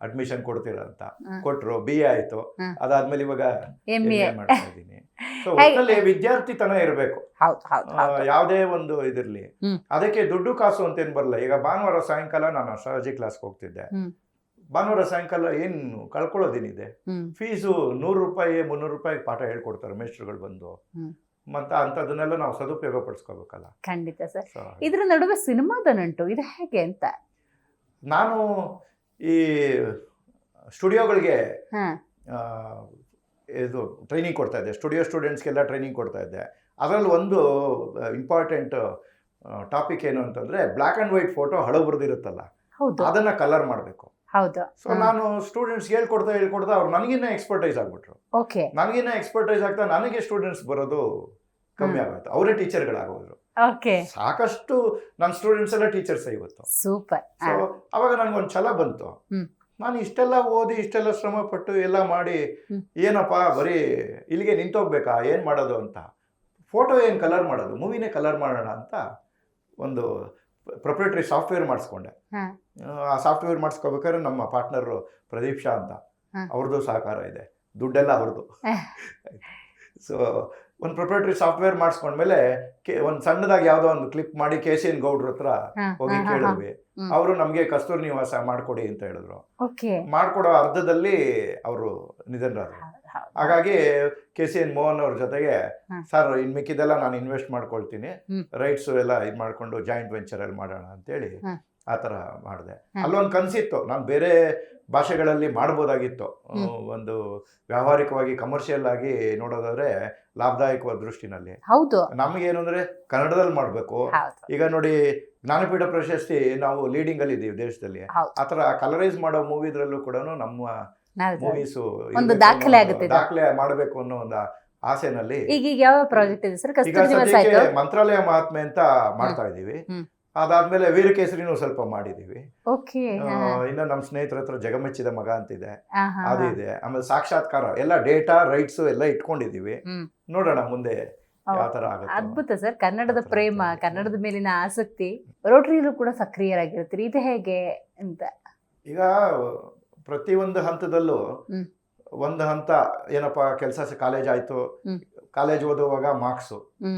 ಅಡ್ಮಿಷನ್ ಕೊಡ್ತೀರಾ ಅಂತ. ಕೊಟ್ರು ಬಿ ಎ ಆಯ್ತು. ಅದಾದ್ಮೇಲೆ ಇವಾಗ ಎಂ. ಎಂ ಮಾಡ್ತಾ ಇದ್ದೀನಿ ಸೊ ಒಟ್ಟಲ್ಲಿ ವಿದ್ಯಾರ್ಥಿತನ ಇರಬೇಕು. ಯಾವುದೇ ಒಂದು ಇದಿರ್ಲಿ. ಅದಕ್ಕೆ ದುಡ್ಡು ಕಾಸು ಅಂತ ಏನ್ ಬರಲ್ಲ. ಈಗ ಭಾನುವಾರ ಸಾಯಂಕಾಲ ನಾನು ಅಸ್ಟ್ರಾಲಜಿ ಕ್ಲಾಸ್ಗೆ ಹೋಗ್ತಿದ್ದೆ. ಭಾನುವಾರ ಸಾಯಂಕಾಲ ಏನು ಕಳ್ಕೊಳ್ಳೋದೇನಿದೆ? ಫೀಸು ನೂರು ರೂಪಾಯಿ ಮುನ್ನೂರು ರೂಪಾಯಿ ಪಾಠ ಹೇಳ್ಕೊಡ್ತಾರೆ ಮೇಸ್ಟ್ರುಗಳು ಬಂದು. ಮತ್ತೆ ಅಂಥದ್ದನ್ನೆಲ್ಲ ನಾವು ಸದುಪಯೋಗ ಪಡಿಸ್ಕೋಬೇಕಲ್ಲ. ಖಂಡಿತ ಸರ್. ಇದ್ರ ನಡುವೆ ಸಿನಿಮಾದ ನಂಟು ಇದು ಹೇಗೆ ಅಂತ? ನಾನು ಈ ಸ್ಟುಡಿಯೋಗಳಿಗೆ ಇದು ಟ್ರೈನಿಂಗ್ ಕೊಡ್ತಾ ಇದ್ದೆ. ಸ್ಟುಡಿಯೋ ಸ್ಟೂಡೆಂಟ್ಸ್ಗೆಲ್ಲ ಟ್ರೈನಿಂಗ್ ಕೊಡ್ತಾ ಇದ್ದೆ. ಅದರಲ್ಲಿ ಒಂದು ಇಂಪಾರ್ಟೆಂಟ್ ಟಾಪಿಕ್ ಏನು ಅಂತಂದ್ರೆ ಬ್ಲ್ಯಾಕ್ ಆ್ಯಂಡ್ ವೈಟ್ ಫೋಟೋ ಹಳವು ಬರ್ದಿರುತ್ತಲ್ಲ ಹೌದು. ಅದನ್ನ ಕಲರ್ ಮಾಡಬೇಕು. ಹೌದು. ಸೊ ನಾನು ಸ್ಟೂಡೆಂಟ್ಸ್ ಹೇಳ್ಕೊಡ್ತಾ ಹೇಳ್ಕೊಡ್ತಾ ಅವ್ರು ನನಗಿನ್ನ ಎಕ್ಸ್ಪರ್ಟೈಸ್ ಆಗ್ಬಿಟ್ರು. ನನಗಿನ್ನ ಎಕ್ಸ್ಪರ್ಟೈಸ್ ಆಗ್ತಾ ನನಗೆ ಸ್ಟೂಡೆಂಟ್ಸ್ ಬರೋದು ಕಮ್ಮಿ ಆಗುತ್ತೆ ಅವರೇ ಟೀಚರ್ಗಳಾಗೋದ್ರು ಓಕೆ ಸಾಕಷ್ಟು ನನ್ನ ಸ್ಟೂಡೆಂಟ್ಸ್ ಎಲ್ಲ ಟೀಚರ್ಸ್ ಇವತ್ತು. ಸೂಪರ್ ಸೊ ಅವಾಗ ನನಗೊಂದು ಛಲ ಬಂತು. ನಾನು ಇಷ್ಟೆಲ್ಲ ಓದಿ ಇಷ್ಟೆಲ್ಲ ಶ್ರಮ ಪಟ್ಟು ಎಲ್ಲ ಮಾಡಿ. ಏನಪ್ಪ ಬರೀ ಇಲ್ಲಿಗೆ ನಿಂತೋಗ್ಬೇಕಾ ಏನು ಮಾಡೋದು ಅಂತ. ಫೋಟೋ ಏನು ಕಲರ್ ಮಾಡೋದು ಮೂವಿನೇ ಕಲರ್ ಮಾಡೋಣ ಅಂತ ಒಂದು ಪ್ರೊಪ್ರೇಟರಿ ಸಾಫ್ಟ್ವೇರ್ ಮಾಡಿಸ್ಕೊಂಡೆ. ಆ ಸಾಫ್ಟ್ವೇರ್ ಮಾಡಿಸ್ಕೋಬೇಕಾದ್ರೆ ನಮ್ಮ ಪಾರ್ಟ್ನರು ಪ್ರದೀಪ್ ಶಾ ಅಂತ. ಅವ್ರದ್ದು ಸಹಕಾರ ಇದೆ. ದುಡ್ಡೆಲ್ಲ ಅವ್ರದ್ದು. ಸೊ ಒಂದು ಪ್ರೊಪ್ರೇಟರಿ ಸಾಫ್ಟ್ವೇರ್ ಮಾಡಿಸ್ಕೊಂಡ್ಮೇಲೆ ಮೇಲೆ ಒಂದು ಸಣ್ಣದಾಗಿ ಯಾವುದೋ ಒಂದು ಕ್ಲಿಪ್ ಮಾಡಿ ಕೆ ಸಿ ಎನ್ ಗೌಡ್ರ ಹತ್ರ ಹೋಗಿ ಕೇಳಿದ್ವಿ. ಅವರು ನಮಗೆ ಕಸ್ತೂರಿ ನಿವಾಸ ಮಾಡ್ಕೊಡಿ ಅಂತ ಹೇಳಿದ್ರು. ಮಾಡ್ಕೊಡೋ ಅರ್ಧದಲ್ಲಿ ಅವರು ನಿಧನರಾದ್ರು. ಹಾಗಾಗಿ ಕೆ ಸಿ ಎನ್ ಮೋಹನ್ ಅವ್ರ ಜೊತೆಗೆ. ಸರ್ ಇನ್ ಮಿಕ್ಕಿದೆಲ್ಲ ನಾನು ಇನ್ವೆಸ್ಟ್ ಮಾಡ್ಕೊಳ್ತೀನಿ. ರೈಟ್ಸ್ ಎಲ್ಲ ಇದು ಮಾಡ್ಕೊಂಡು ಜಾಯಿಂಟ್ ವೆಂಚರ್ ಅಲ್ಲಿ ಮಾಡೋಣ ಅಂತೇಳಿ. ಆ ಥರ ಮಾಡಿದೆ. ಅಲ್ಲೊಂದು ಕನಸಿತ್ತು ನಾನು ಬೇರೆ ಭಾಷೆಗಳಲ್ಲಿ ಮಾಡ್ಬೋದಾಗಿತ್ತು. ಒಂದು ವ್ಯಾವಹಾರಿಕವಾಗಿ ಕಮರ್ಷಿಯಲ್ ಆಗಿ ನೋಡೋದಾದ್ರೆ ಲಾಭದಾಯಕವಾದ ದೃಷ್ಟಿನಲ್ಲಿ. ಹೌದು. ನಮಗೇನು ಅಂದರೆ ಕನ್ನಡದಲ್ಲಿ ಮಾಡಬೇಕು. ಈಗ ನೋಡಿ ಜ್ಞಾನಪೀಠ ಪ್ರಶಸ್ತಿ ನಾವು ಲೀಡಿಂಗ್ ಅಲ್ಲಿ ಇದೀವಿ ದೇಶದಲ್ಲಿ. ಆತರ ಕಲರೈಸ್ ಮಾಡೋ ಮೂವಿದ್ರಲ್ಲೂ ಕೂಡ ನಮ್ಮ. ಮೂವೀಸು ಒಂದು ದಾಖಲೆ ಆಗುತ್ತೆ. ದಾಖಲೆ ಮಾಡಬೇಕು ಅನ್ನೋ ಒಂದು ಆಸೆನಲ್ಲಿ ಈಗ ಯಾವ ಪ್ರಾಜೆಕ್ಟ್ ಇದೆ ಸರ್? ಮಂತ್ರಾಲಯ ಮಹಾತ್ಮೆ ಅಂತ ಮಾಡ್ತಾ ಇದೀವಿ. ಅದಾದ್ಮೇಲೆ ವೀರಕೇಸರಿನೂ ಸ್ವಲ್ಪ ಮಾಡಿದೀವಿ. ಇನ್ನು ನಮ್ಮ ಸ್ನೇಹಿತರ ಹತ್ರ ಜಗಮೆಚ್ಚಿದ ಮಗ ಅಂತಿದೆ. ಅದು ಇದೆ. ಆಮೇಲೆ ಸಾಕ್ಷಾತ್ಕಾರ ಎಲ್ಲ ಡೇಟಾ ರೈಟ್ಸ್ ಎಲ್ಲ ಇಟ್ಕೊಂಡಿದೀವಿ. ನೋಡೋಣ ಮುಂದೆ ಅದ್ಭುತ ಸರ್. ಕನ್ನಡದ ಪ್ರೇಮ ಕನ್ನಡದ ಮೇಲಿನ ಆಸಕ್ತಿ ರೋಟರಿಯಲ್ಲೂ ಕೂಡ ಸಕ್ರಿಯರಾಗಿರ್ತೀರಿ ಇದು ಹೇಗೆ ಅಂತ. ಈಗ ಪ್ರತಿಯೊಂದು ಹಂತದಲ್ಲೂ ಹ್ಮ್. ಒಂದು ಹಂತ ಏನಪ್ಪ ಕೆಲಸ ಕಾಲೇಜ್ ಆಯ್ತು. ಕಾಲೇಜ್ ಓದುವಾಗ ಮಾರ್ಕ್ಸ್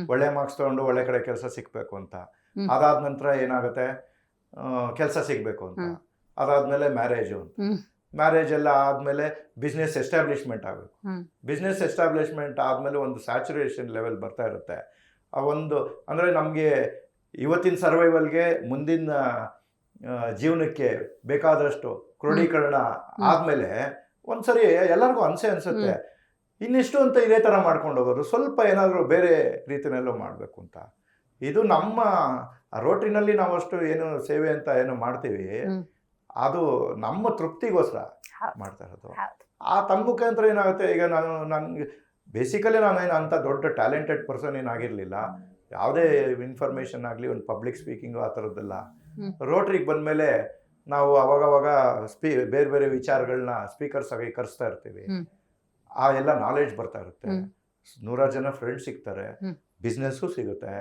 ಒಳ್ಳೆ ಮಾರ್ಕ್ಸ್ ತಗೊಂಡು ಒಳ್ಳೆ ಕಡೆ ಕೆಲಸ ಸಿಕ್ಬೇಕು ಅಂತ. ಅದಾದ ನಂತರ ಏನಾಗುತ್ತೆ? ಕೆಲಸ ಸಿಗಬೇಕು ಅಂತ. ಅದಾದ್ಮೇಲೆ ಮ್ಯಾರೇಜು ಅಂತ ಮ್ಯಾರೇಜ್ ಎಲ್ಲ ಆದಮೇಲೆ ಬಿಸ್ನೆಸ್ ಎಸ್ಟಾಬ್ಲಿಷ್ಮೆಂಟ್ ಆಗಬೇಕು. ಬಿಸ್ನೆಸ್ ಎಸ್ಟಾಬ್ಲಿಷ್ಮೆಂಟ್ ಆದಮೇಲೆ ಒಂದು ಸ್ಯಾಚುರೇಷನ್ ಲೆವೆಲ್ ಬರ್ತಾ ಇರುತ್ತೆ. ಆ ಒಂದು ಅಂದರೆ ನಮಗೆ ಇವತ್ತಿನ ಸರ್ವೈವಲ್ಗೆ ಮುಂದಿನ ಜೀವನಕ್ಕೆ ಬೇಕಾದಷ್ಟು ಕ್ರೋಢೀಕರಣ ಆದಮೇಲೆ ಒಂದ್ಸರಿ ಎಲ್ಲರಿಗೂ ಅನ್ಸೆ ಅನ್ಸುತ್ತೆ. ಇನ್ನಿಷ್ಟು ಅಂತ ಇದೇ ಥರ ಮಾಡ್ಕೊಂಡು ಹೋಗೋದು. ಸ್ವಲ್ಪ ಏನಾದರೂ ಬೇರೆ ರೀತಿಯಲ್ಲೂ ಮಾಡಬೇಕು ಅಂತ. ಇದು ನಮ್ಮ ರೋಟ್ರಿನಲ್ಲಿ ನಾವಷ್ಟು ಏನು ಸೇವೆ ಅಂತ ಏನು ಮಾಡ್ತೀವಿ ಅದು ನಮ್ಮ ತೃಪ್ತಿಗೋಸ್ಕರ ಮಾಡ್ತಾ ಇರೋದು. ಆ ಮುಖಾಂತರ ಏನಾಗುತ್ತೆ ಈಗ ನಾನು ನನಗೆ ಬೇಸಿಕಲಿ ನಾನೇನು ಅಂತ ದೊಡ್ಡ ಟ್ಯಾಲೆಂಟೆಡ್ ಪರ್ಸನ್ ಏನಾಗಿರಲಿಲ್ಲ ಯಾವುದೇ ಇನ್ಫಾರ್ಮೇಷನ್ ಆಗಲಿ ಒಂದು ಪಬ್ಲಿಕ್ ಸ್ಪೀಕಿಂಗು ಆ ಥರದ್ದೆಲ್ಲ. ರೋಟ್ರಿಗೆ ಬಂದಮೇಲೆ ನಾವು ಅವಾಗವಾಗ ಸ್ಪೀ ಬೇರೆ ಬೇರೆ ವಿಚಾರಗಳನ್ನ ಸ್ಪೀಕರ್ಸ್ ಆಗಿ ಕರೆಸ್ತಾ ಇರ್ತೀವಿ. ಆ ಎಲ್ಲ ನಾಲೆಡ್ಜ್ ಬರ್ತಾ ಇರುತ್ತೆ. ನೂರಾರು ಜನ ಫ್ರೆಂಡ್ಸ್ ಸಿಗ್ತಾರೆ. ಬಿಸ್ನೆಸ್ಸು ಸಿಗುತ್ತೆ.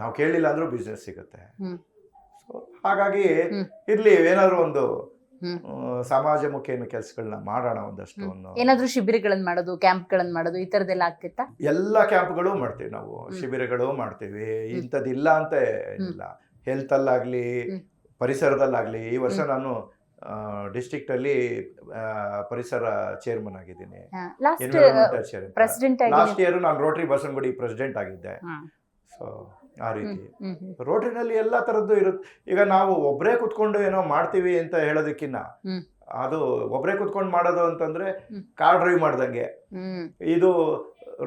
ನಾವು ಕೇಳಲಿಲ್ಲ ಅಂದ್ರೂ ಬಿಸ್ನೆಸ್ ಸಿಗುತ್ತೆ. ಸೊ ಹಾಗಾಗಿ ಇರ್ಲಿ ಏನಾದ್ರು ಒಂದು ಸಮಾಜ ಸಮಾಜಮುಖಿನ ಕೆಲಸಗಳನ್ನ ಮಾಡೋಣ ಒಂದಷ್ಟು ಏನಾದ್ರೂ ಶಿಬಿರಗಳನ್ನ ಮಾಡೋದು ಕ್ಯಾಂಪ್ಗಳನ್ನ ಮಾಡೋದು ಈ ತರದೆಲ್ಲ ಆಗ್ತಿತ್ತಾ? ಎಲ್ಲ ಕ್ಯಾಂಪ್ಗಳು ಮಾಡ್ತೀವಿ ನಾವು. ಶಿಬಿರಗಳು ಮಾಡ್ತೀವಿ. ಇಂಥದ್ದಿಲ್ಲ ಅಂತ ಇಲ್ಲ ಹೆಲ್ತ್ ಅಲ್ಲಾಗ್ಲಿ ಪರಿಸರದಲ್ಲಾಗ್ಲಿ ಈ ವರ್ಷ ನಾನು ಡಿಸ್ಟ್ರಿಕ್ಟ್ ಅಲ್ಲಿ ಪರಿಸರ ಚೇರ್ಮನ್ ಆಗಿದ್ದೀನಿ. ಲಾಸ್ಟ್ ಇಯರ್ ನಾನು ರೋಟರಿ ಬಸವನಗುಡಿ ಪ್ರೆಸಿಡೆಂಟ್ ಆಗಿದ್ದೆ. ಸೊ ಆ ರೀತಿ. ರೋಟ್ರಿನಲ್ಲಿ ಎಲ್ಲ ಥರದ್ದು ಇರುತ್ತೆ ಈಗ ನಾವು ಒಬ್ಬರೇ ಕುತ್ಕೊಂಡು ಏನೋ ಮಾಡ್ತೀವಿ ಅಂತ ಹೇಳೋದಕ್ಕಿನ್ನ ಅದು ಒಬ್ಬರೇ ಕುತ್ಕೊಂಡು ಮಾಡೋದು ಅಂತಂದ್ರೆ ಕಾರ್ ಡ್ರೈವ್ ಮಾಡ್ದಂಗೆ. ಇದು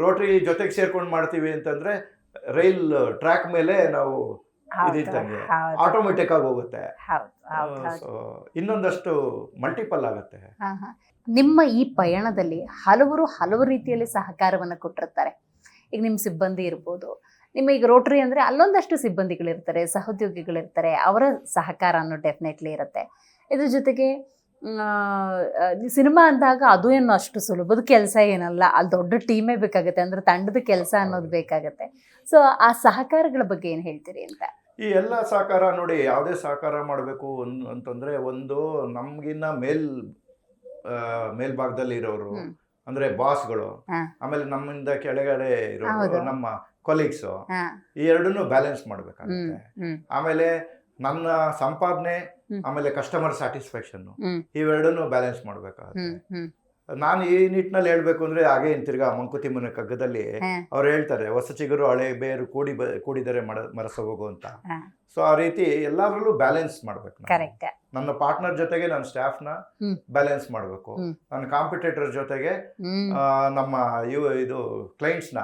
ರೋಟರಿ ಜೊತೆಗೆ ಸೇರ್ಕೊಂಡು ಮಾಡ್ತೀವಿ ಅಂತಂದ್ರೆ ರೈಲ್ ಟ್ರ್ಯಾಕ್ ಮೇಲೆ ನಾವು ಹೌದು, ಆಟೋಮೆಟಿಕ್ ಆಗಿ ಹೋಗುತ್ತೆ. ಇನ್ನೊಂದಷ್ಟು ಮಲ್ಟಿಪಲ್ ಆಗುತ್ತೆ. ನಿಮ್ಮ ಈ ಪಯಣದಲ್ಲಿ ಹಲವರು ಹಲವು ರೀತಿಯಲ್ಲಿ ಸಹಕಾರವನ್ನು ಕೊಟ್ಟಿರ್ತಾರೆ. ಈಗ ನಿಮ್ಮ ಸಿಬ್ಬಂದಿ ಇರ್ಬೋದು ನಿಮ್ಮ ಈಗ ರೋಟರಿ ಅಂದ್ರೆ ಅಲ್ಲೊಂದಷ್ಟು ಸಿಬ್ಬಂದಿಗಳಿರ್ತಾರೆ ಸಹೋದ್ಯೋಗಿಗಳಿರ್ತಾರೆ ಅವರ ಸಹಕಾರ ಅನ್ನೋ ಡೆಫಿನೆಟ್ಲಿ ಇರುತ್ತೆ. ಇದ್ರ ಜೊತೆಗೆ ಸಿನಿಮಾ ಅಂದಾಗ ಅದು ಏನು ಅಷ್ಟು ಸುಲಭದ ಕೆಲಸ ಏನಲ್ಲ ಅಲ್ಲಿ ದೊಡ್ಡ ಟೀಮೇ ಬೇಕಾಗುತ್ತೆ ಅಂದ್ರೆ ತಂಡದ ಕೆಲಸ ಅನ್ನೋದು ಬೇಕಾಗುತ್ತೆ. ಸೊ ಆ ಸಹಕಾರಗಳ ಬಗ್ಗೆ ಏನು ಹೇಳ್ತೀರಿ ಅಂತ? ಈ ಎಲ್ಲ ಸಹಕಾರ ನೋಡಿ ಯಾವುದೇ ಸಹಕಾರ ಮಾಡಬೇಕು ಅಂತಂದ್ರೆ ಒಂದು ನಮ್ಗಿನ್ನ ಮೇಲ್ ಮೇಲ್ಭಾಗದಲ್ಲಿ ಇರೋರು. ಅಂದ್ರೆ ಬಾಸ್ಗಳು ಆಮೇಲೆ ನಮ್ಮಿಂದ ಕೆಳಗಡೆ ಇರೋರು ನಮ್ಮ ಕೊಲೀಗ್ಸು ಈ ಎರಡನ್ನು ಬ್ಯಾಲೆನ್ಸ್ ಮಾಡ್ಬೇಕಾಗುತ್ತೆ. ಆಮೇಲೆ ನನ್ನ ಸಂಪಾದನೆ ಆಮೇಲೆ ಕಸ್ಟಮರ್ ಸ್ಯಾಟಿಸ್ಫ್ಯಾಕ್ಷನ್ ಇವೆರಡನ್ನು ಬ್ಯಾಲೆನ್ಸ್ ಮಾಡ್ಬೇಕಾಗುತ್ತೆ. ನಾನು ಈ ನಿಟ್ಟಿನಲ್ಲಿ ಹೇಳ್ಬೇಕು ಅಂದ್ರೆ ಹಾಗೆ ತಿರ್ಗಾ ಮಂಕುತಿಮ್ಮನ ಕಗ್ಗದಲ್ಲಿ. ಅವ್ರು ಹೇಳ್ತಾರೆ ಹೊಸ ಚಿಗುರು ಹಳೆ ಬೇರು ಕೂಡಿ ಬ ಕೂಡಿದರೆ ಮರ ಮರಸ ಹೋಗು ಅಂತ. ಸೊ ಆ ರೀತಿ ಎಲ್ಲರಲ್ಲೂ ಬ್ಯಾಲೆನ್ಸ್ ಮಾಡ್ಬೇಕು ನನ್ನ ಪಾರ್ಟ್ನರ್ ಜೊತೆಗೆ ನನ್ನ ಸ್ಟಾಫ್ನ ನ ಬ್ಯಾಲೆನ್ಸ್ ಮಾಡಬೇಕು. ನನ್ನ ಕಾಂಪಿಟೇಟರ್ ಜೊತೆಗೆ ನಮ್ಮ ಇವು ಇದು ಕ್ಲೈಂಟ್ಸ್ನ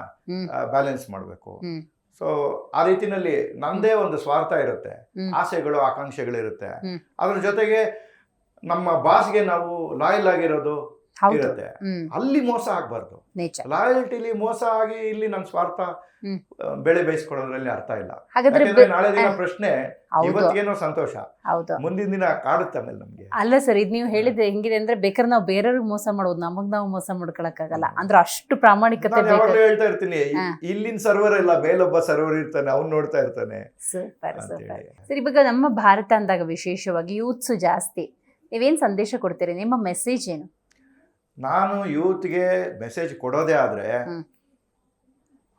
ಬ್ಯಾಲೆನ್ಸ್ ಮಾಡಬೇಕು. ಸೊ ಆ ರೀತಿನಲ್ಲಿ ನಂದೇ ಒಂದು ಸ್ವಾರ್ಥ ಇರುತ್ತೆ. ಆಸೆಗಳು ಆಕಾಂಕ್ಷೆಗಳಿರುತ್ತೆ. ಇರುತ್ತೆ ಅದ್ರ ಜೊತೆಗೆ ನಮ್ಮ ಬಾಸ್ಗೆ ನಾವು ಲಾಯಲ್ ಆಗಿರೋದು ಇರುತ್ತೆ. ಅಲ್ಲಿ ಮೋಸ ಆಗ್ಬಾರ್ದು. ಲಾಯಲ್ಟಿಲಿ ಮೋಸ ಆಗಿ ಇಲ್ಲಿ ನನ್ನ ಸ್ವಾರ್ಥ ಬೆಳೆ ಬೇಯಿಸ್ಕೊಳ್ಳೋದ್ರಲ್ಲಿ ಅರ್ಥ ಇಲ್ಲ. ಹಾಗಾದ್ರೆ ಯಾಕಂದ್ರೆ ನಾಳೆ ದಿನ ಪ್ರಶ್ನೆ ಇವತ್ತಿಗೇನೋ ಸಂತೋಷ. ಹೌದು. ಮುಂದಿನ ದಿನ ಕಾಡುತ್ತೆ ಆಮೇಲೆ ನಮ್ಗೆ. ಅಲ್ಲ ಸರ್ ಇದು ನೀವು ಹೇಳಿದ್ರೆ ಹೆಂಗಿದೆ ಅಂದ್ರೆ ಬೇಕಾದ್ರೆ ನಾವು ಬೇರೆಯವ್ರಿಗೆ ಮೋಸ ಮಾಡೋದು ನಮಗ್ ನಾವು ಮೋಸ ಮಾಡ್ಕೊಳಕ್ಕಾಗಲ್ಲ. ಅಂದ್ರೆ ಅಷ್ಟು ಪ್ರಾಮಾಣಿಕತೆ ಹೇಳ್ತಾ ಇರ್ತೀನಿ. ಇಲ್ಲಿನ ಸರ್ವರ್ ಇಲ್ಲ ಮೇಲೊಬ್ಬ ಸರ್ವರ್ ಇರ್ತಾನೆ ಅವ್ನು ನೋಡ್ತಾ ಇರ್ತಾನೆ. ಸೂಪರ್ ಅಂತ ಸೂಪರ್. ಸರ್ ಇವಾಗ ನಮ್ಮ ಭಾರತ ಅಂದಾಗ ವಿಶೇಷವಾಗಿ ಯೂತ್ಸು ಜಾಸ್ತಿ. ನೀವೇನ್ ಸಂದೇಶ ಕೊಡ್ತೀರಿ? ನಿಮ್ಮ ಮೆಸೇಜ್ ಏನು? ನಾನು ಯೂತ್ಗೆ ಮೆಸೇಜ್ ಕೊಡೋದೇ ಆದ್ರೆ.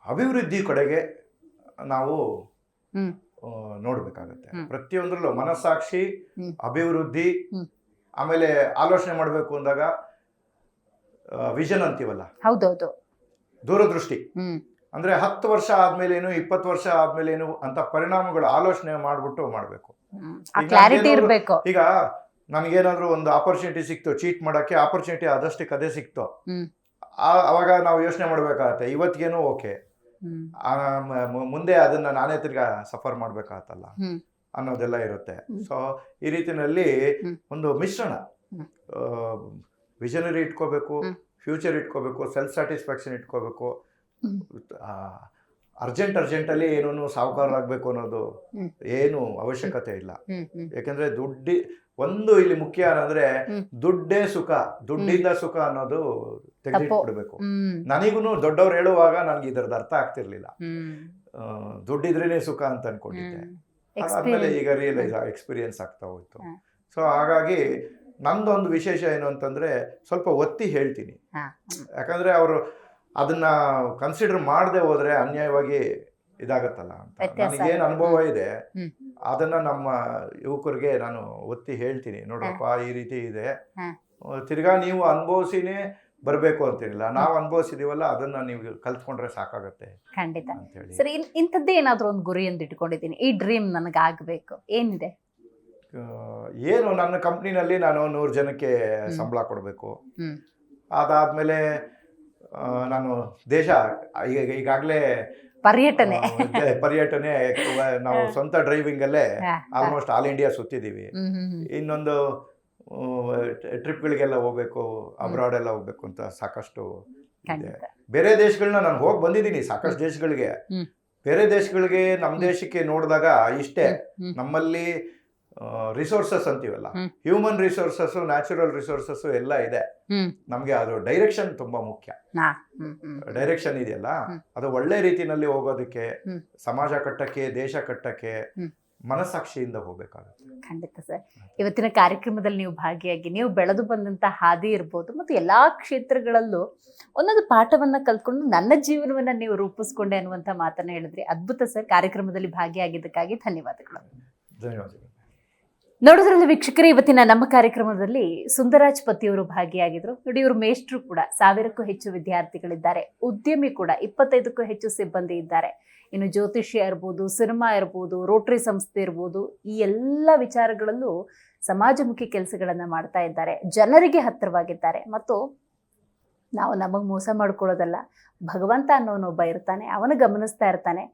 ಅಭಿವೃದ್ಧಿ ಕಡೆಗೆ ನಾವು ನೋಡಬೇಕಾಗತ್ತೆ. ಪ್ರತಿಯೊಂದರಲ್ಲೂ ಮನಸ್ಸಾಕ್ಷಿ ಅಭಿವೃದ್ಧಿ ಆಮೇಲೆ ಆಲೋಚನೆ ಮಾಡಬೇಕು ಅಂದಾಗ ವಿಷನ್ ಅಂತೀವಲ್ಲ? ಹೌದೌದು. ದೂರದೃಷ್ಟಿ. ಅಂದ್ರೆ ಹತ್ತು ವರ್ಷ ಆದ್ಮೇಲೇನು ಇಪ್ಪತ್ತು ವರ್ಷ ಆದ್ಮೇಲೇನು ಅಂತ ಪರಿಣಾಮಗಳು ಆಲೋಚನೆ ಮಾಡ್ಬಿಟ್ಟು ಮಾಡಬೇಕು. ಈಗ ನನಗೇನಾದ್ರೂ ಒಂದು ಆಪರ್ಚುನಿಟಿ ಸಿಕ್ತು ಚೀಟ್ ಮಾಡೋಕ್ಕೆ ಆಪರ್ಚುನಿಟಿ ಆದಷ್ಟಕ್ಕೆ ಅದೇ ಸಿಕ್ತು ಅವಾಗ ನಾವು ಯೋಚನೆ ಮಾಡಬೇಕಾಗತ್ತೆ ಇವತ್ತಿಗೇನು ಓಕೆ ಮುಂದೆ ಅದನ್ನ ನಾನೇ ತಿರ್ಗಾ ಸಫರ್ ಮಾಡ್ಬೇಕಾಗತ್ತಲ್ಲ. ಅನ್ನೋದೆಲ್ಲ ಇರುತ್ತೆ. ಸೊ ಈ ರೀತಿನಲ್ಲಿ ಒಂದು ಮಿಶ್ರಣ. ವಿಷನರಿ ಇಟ್ಕೋಬೇಕು ಫ್ಯೂಚರ್ ಇಟ್ಕೋಬೇಕು ಸೆಲ್ಫ್ ಸ್ಯಾಟಿಸ್ಫ್ಯಾಕ್ಷನ್ ಇಟ್ಕೋಬೇಕು. ಅರ್ಜೆಂಟ್ ಅರ್ಜೆಂಟಲ್ಲಿ ಏನೂ ಸಾಹುಕಾರರಾಗಬೇಕು ಅನ್ನೋದು. ಏನು ಅವಶ್ಯಕತೆ ಇಲ್ಲ ಯಾಕಂದ್ರೆ ದುಡ್ಡಿ ಒಂದು ಇಲ್ಲಿ ಮುಖ್ಯ ಅಂದ್ರೆ. ದುಡ್ಡೇ ಸುಖ ದುಡ್ಡಿಂದ ಸುಖ ಅನ್ನೋದು ತೆಗೆದಿಟ್ಬಿಡ್ಬೇಕು. ನನಗೂ ದೊಡ್ಡವ್ರು ಹೇಳುವಾಗ ನನ್ಗೆ ಇದರದ ಅರ್ಥ ಆಗ್ತಿರ್ಲಿಲ್ಲ. ದುಡ್ಡಿದ್ರೇನೆ ಸುಖ ಅಂತ ಅನ್ಕೊಂಡಿದ್ದೆ. ಅದಾದ್ಮೇಲೆ ಈಗ ರಿಯಲೈಸ್ ಎಕ್ಸ್ಪೀರಿಯನ್ಸ್ ಆಗ್ತಾ ಹೋಯ್ತು. ಸೊ ಹಾಗಾಗಿ ನಂದೊಂದು ವಿಶೇಷ ಏನು ಅಂತಂದ್ರೆ ಸ್ವಲ್ಪ ಒತ್ತಿ ಹೇಳ್ತೀನಿ. ಯಾಕಂದ್ರೆ ಅವರು ಅದನ್ನ ಕನ್ಸಿಡರ್ ಮಾಡದೆ ಹೋದ್ರೆ ಅನ್ಯಾಯವಾಗಿ ಇದಾಗತ್ತಲ್ಲ ಅಂತ. ನನಗೇನು ಅನುಭವ ಇದೆ. ಅದನ್ನ ನಮ್ಮ ಯುವಕರಿಗೆ ನಾನು ಒತ್ತಿ ಹೇಳ್ತೀನಿ. ನೋಡ್ರಪ್ಪ ಈ ರೀತಿ ಇದೆ. ತಿರ್ಗಾ ನೀವು ಅನುಭವಿಸಿನೇ ಬರಬೇಕು ಅಂತಿರಲಿಲ್ಲ ನಾವು ಅನುಭವಿಸಿದೀವಲ್ಲ ಅದನ್ನ ನೀವು ಕಲ್ತ್ಕೊಂಡ್ರೆ ಸಾಕಾಗತ್ತೆ ಖಂಡಿತ. ಸರಿ ಇಂಥದ್ದೇ ಏನಾದ್ರೂ ಒಂದು ಗುರಿ ಅಂತ ಇಟ್ಕೊಂಡಿದ್ದೀನಿ. ಈ ಡ್ರೀಮ್ ನನಗೆ ಆಗ್ಬೇಕು ಏನಿದೆ ಏನು ನನ್ನ ಕಂಪ್ನಿನಲ್ಲಿ ನಾನು ನೂರು ಜನಕ್ಕೆ ಸಂಬಳ ಕೊಡಬೇಕು. ಅದಾದ್ಮೇಲೆ ನಾನು ದೇಶ ಈಗ ಈಗಾಗಲೇ ಪರ್ಯಟನೆ. ಪರ್ಯಟನೆ ನಾವು ಸ್ವಂತ ಡ್ರೈವಿಂಗ್ ಅಲ್ಲೇ. ಆಲ್ಮೋಸ್ಟ್ ಆಲ್ ಇಂಡಿಯಾ ಸುತ್ತಿದ್ದೀವಿ. ಹ್ಮ್. ಇನ್ನೊಂದು ಟ್ರಿಪ್ಗಳಿಗೆಲ್ಲ ಹೋಗ್ಬೇಕು ಅಬ್ರಾಡ್ ಎಲ್ಲ ಹೋಗ್ಬೇಕು ಅಂತ ಸಾಕಷ್ಟು ಬೇರೆ ದೇಶಗಳನ್ನ ನಾನು ಹೋಗಿ ಬಂದಿದ್ದೀನಿ ಸಾಕಷ್ಟು ದೇಶಗಳಿಗೆ. ಬೇರೆ ದೇಶಗಳಿಗೆ ನಮ್ಮ ದೇಶಕ್ಕೆ ನೋಡಿದಾಗ ಇಷ್ಟೇ ನಮ್ಮಲ್ಲಿ ರಿಸೋರ್ಸಸ್ ಅಂತೀವಲ್ಲ? ಹ್ಯೂಮನ್ ರಿಸೋರ್ಸಸ್ ನ್ಯಾಚುರಲ್ ರಿಸೋರ್ಸಸ್ ಎಲ್ಲ ಇದೆ. ನಮ್ಗೆ ಅದು ಡೈರೆಕ್ಷನ್ ತುಂಬಾ ಮುಖ್ಯ. ಡೈರೆಕ್ಷನ್ ಇದೆಯಲ್ಲ? ಅದು ಒಳ್ಳೆ ರೀತಿನಲ್ಲಿ ಹೋಗೋದಕ್ಕೆ ಸಮಾಜ ಕಟ್ಟಕ್ಕೆ ದೇಶ ಕಟ್ಟಕ್ಕೆ. ಮನಸ್ಸಾಕ್ಷಿಯಿಂದ ಹೋಗ್ಬೇಕಾಗುತ್ತೆ. ಖಂಡಿತ ಸರ್. ಇವತ್ತಿನ ಕಾರ್ಯಕ್ರಮದಲ್ಲಿ ನೀವು ಭಾಗಿಯಾಗಿ ನೀವು ಬೆಳೆದು ಬಂದಂತ ಹಾದಿ ಇರ್ಬೋದು ಮತ್ತು ಎಲ್ಲಾ ಕ್ಷೇತ್ರಗಳಲ್ಲೂ ಒಂದೊಂದು ಪಾಠವನ್ನ ಕಲ್ತ್ಕೊಂಡು ನನ್ನ ಜೀವನವನ್ನ ನೀವು ರೂಪಿಸ್ಕೊಂಡೆ ಅನ್ನುವಂಥ ಮಾತನ್ನ ಹೇಳಿದ್ರಿ. ಅದ್ಭುತ ಸರ್. ಕಾರ್ಯಕ್ರಮದಲ್ಲಿ ಭಾಗಿಯಾಗಿದ್ದಕ್ಕಾಗಿ ಧನ್ಯವಾದಗಳು. ಧನ್ಯವಾದಗಳು. ನೋಡೋದ್ರಲ್ಲಿ ವೀಕ್ಷಕರೇ, ಇವತ್ತಿನ ನಮ್ಮ ಕಾರ್ಯಕ್ರಮದಲ್ಲಿ ಸುಂದರಾಜ್ ಪತಿಯವರು ಭಾಗಿಯಾಗಿದ್ರು. ನೋಡಿ, ಇವರು ಮೇಷ್ಟ್ರು ಕೂಡ, ಸಾವಿರಕ್ಕೂ ಹೆಚ್ಚು ವಿದ್ಯಾರ್ಥಿಗಳಿದ್ದಾರೆ. ಉದ್ಯಮಿ ಕೂಡ, ಇಪ್ಪತ್ತೈದಕ್ಕೂ ಹೆಚ್ಚು ಸಿಬ್ಬಂದಿ ಇದ್ದಾರೆ. ಇನ್ನು ಜ್ಯೋತಿಷ್ಯ ಇರ್ಬೋದು, ಸಿನಿಮಾ ಇರ್ಬೋದು, ರೋಟರಿ ಸಂಸ್ಥೆ ಇರ್ಬೋದು, ಈ ಎಲ್ಲ ವಿಚಾರಗಳಲ್ಲೂ ಸಮಾಜಮುಖಿ ಕೆಲಸಗಳನ್ನ ಮಾಡ್ತಾ ಇದ್ದಾರೆ. ಜನರಿಗೆ ಹತ್ತಿರವಾಗಿದ್ದಾರೆ. ಮತ್ತು ನಾವು ನಮಗೆ ಮೋಸ ಮಾಡ್ಕೊಳ್ಳೋದಲ್ಲ, ಭಗವಂತ ಅನ್ನೋನೊಬ್ಬ ಇರ್ತಾನೆ, ಅವನು ಗಮನಿಸ್ತಾ ಇರ್ತಾನೆ.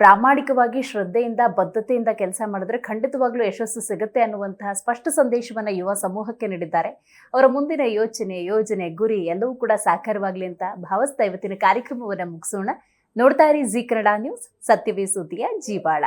ಪ್ರಾಮಾಣಿಕವಾಗಿ ಶ್ರದ್ಧೆಯಿಂದ, ಬದ್ಧತೆಯಿಂದ ಕೆಲಸ ಮಾಡಿದ್ರೆ ಖಂಡಿತವಾಗ್ಲೂ ಯಶಸ್ಸು ಸಿಗುತ್ತೆ ಅನ್ನುವಂತಹ ಸ್ಪಷ್ಟ ಸಂದೇಶವನ್ನು ಯುವ ಸಮೂಹಕ್ಕೆ ನೀಡಿದ್ದಾರೆ. ಅವರ ಮುಂದಿನ ಯೋಚನೆ, ಯೋಜನೆ, ಗುರಿ ಎಲ್ಲವೂ ಕೂಡ ಸಾಕಾರವಾಗಲಿ ಅಂತ ಭಾವಿಸ್ತಾ ಇವತ್ತಿನ ಕಾರ್ಯಕ್ರಮವನ್ನು ಮುಗಿಸೋಣ. ನೋಡ್ತಾ ಇರಿ ಜಿ ಕನ್ನಡ ನ್ಯೂಸ್, ಸತ್ಯವೇ ಸುದ್ದಿಯ ಜೀವಾಳ.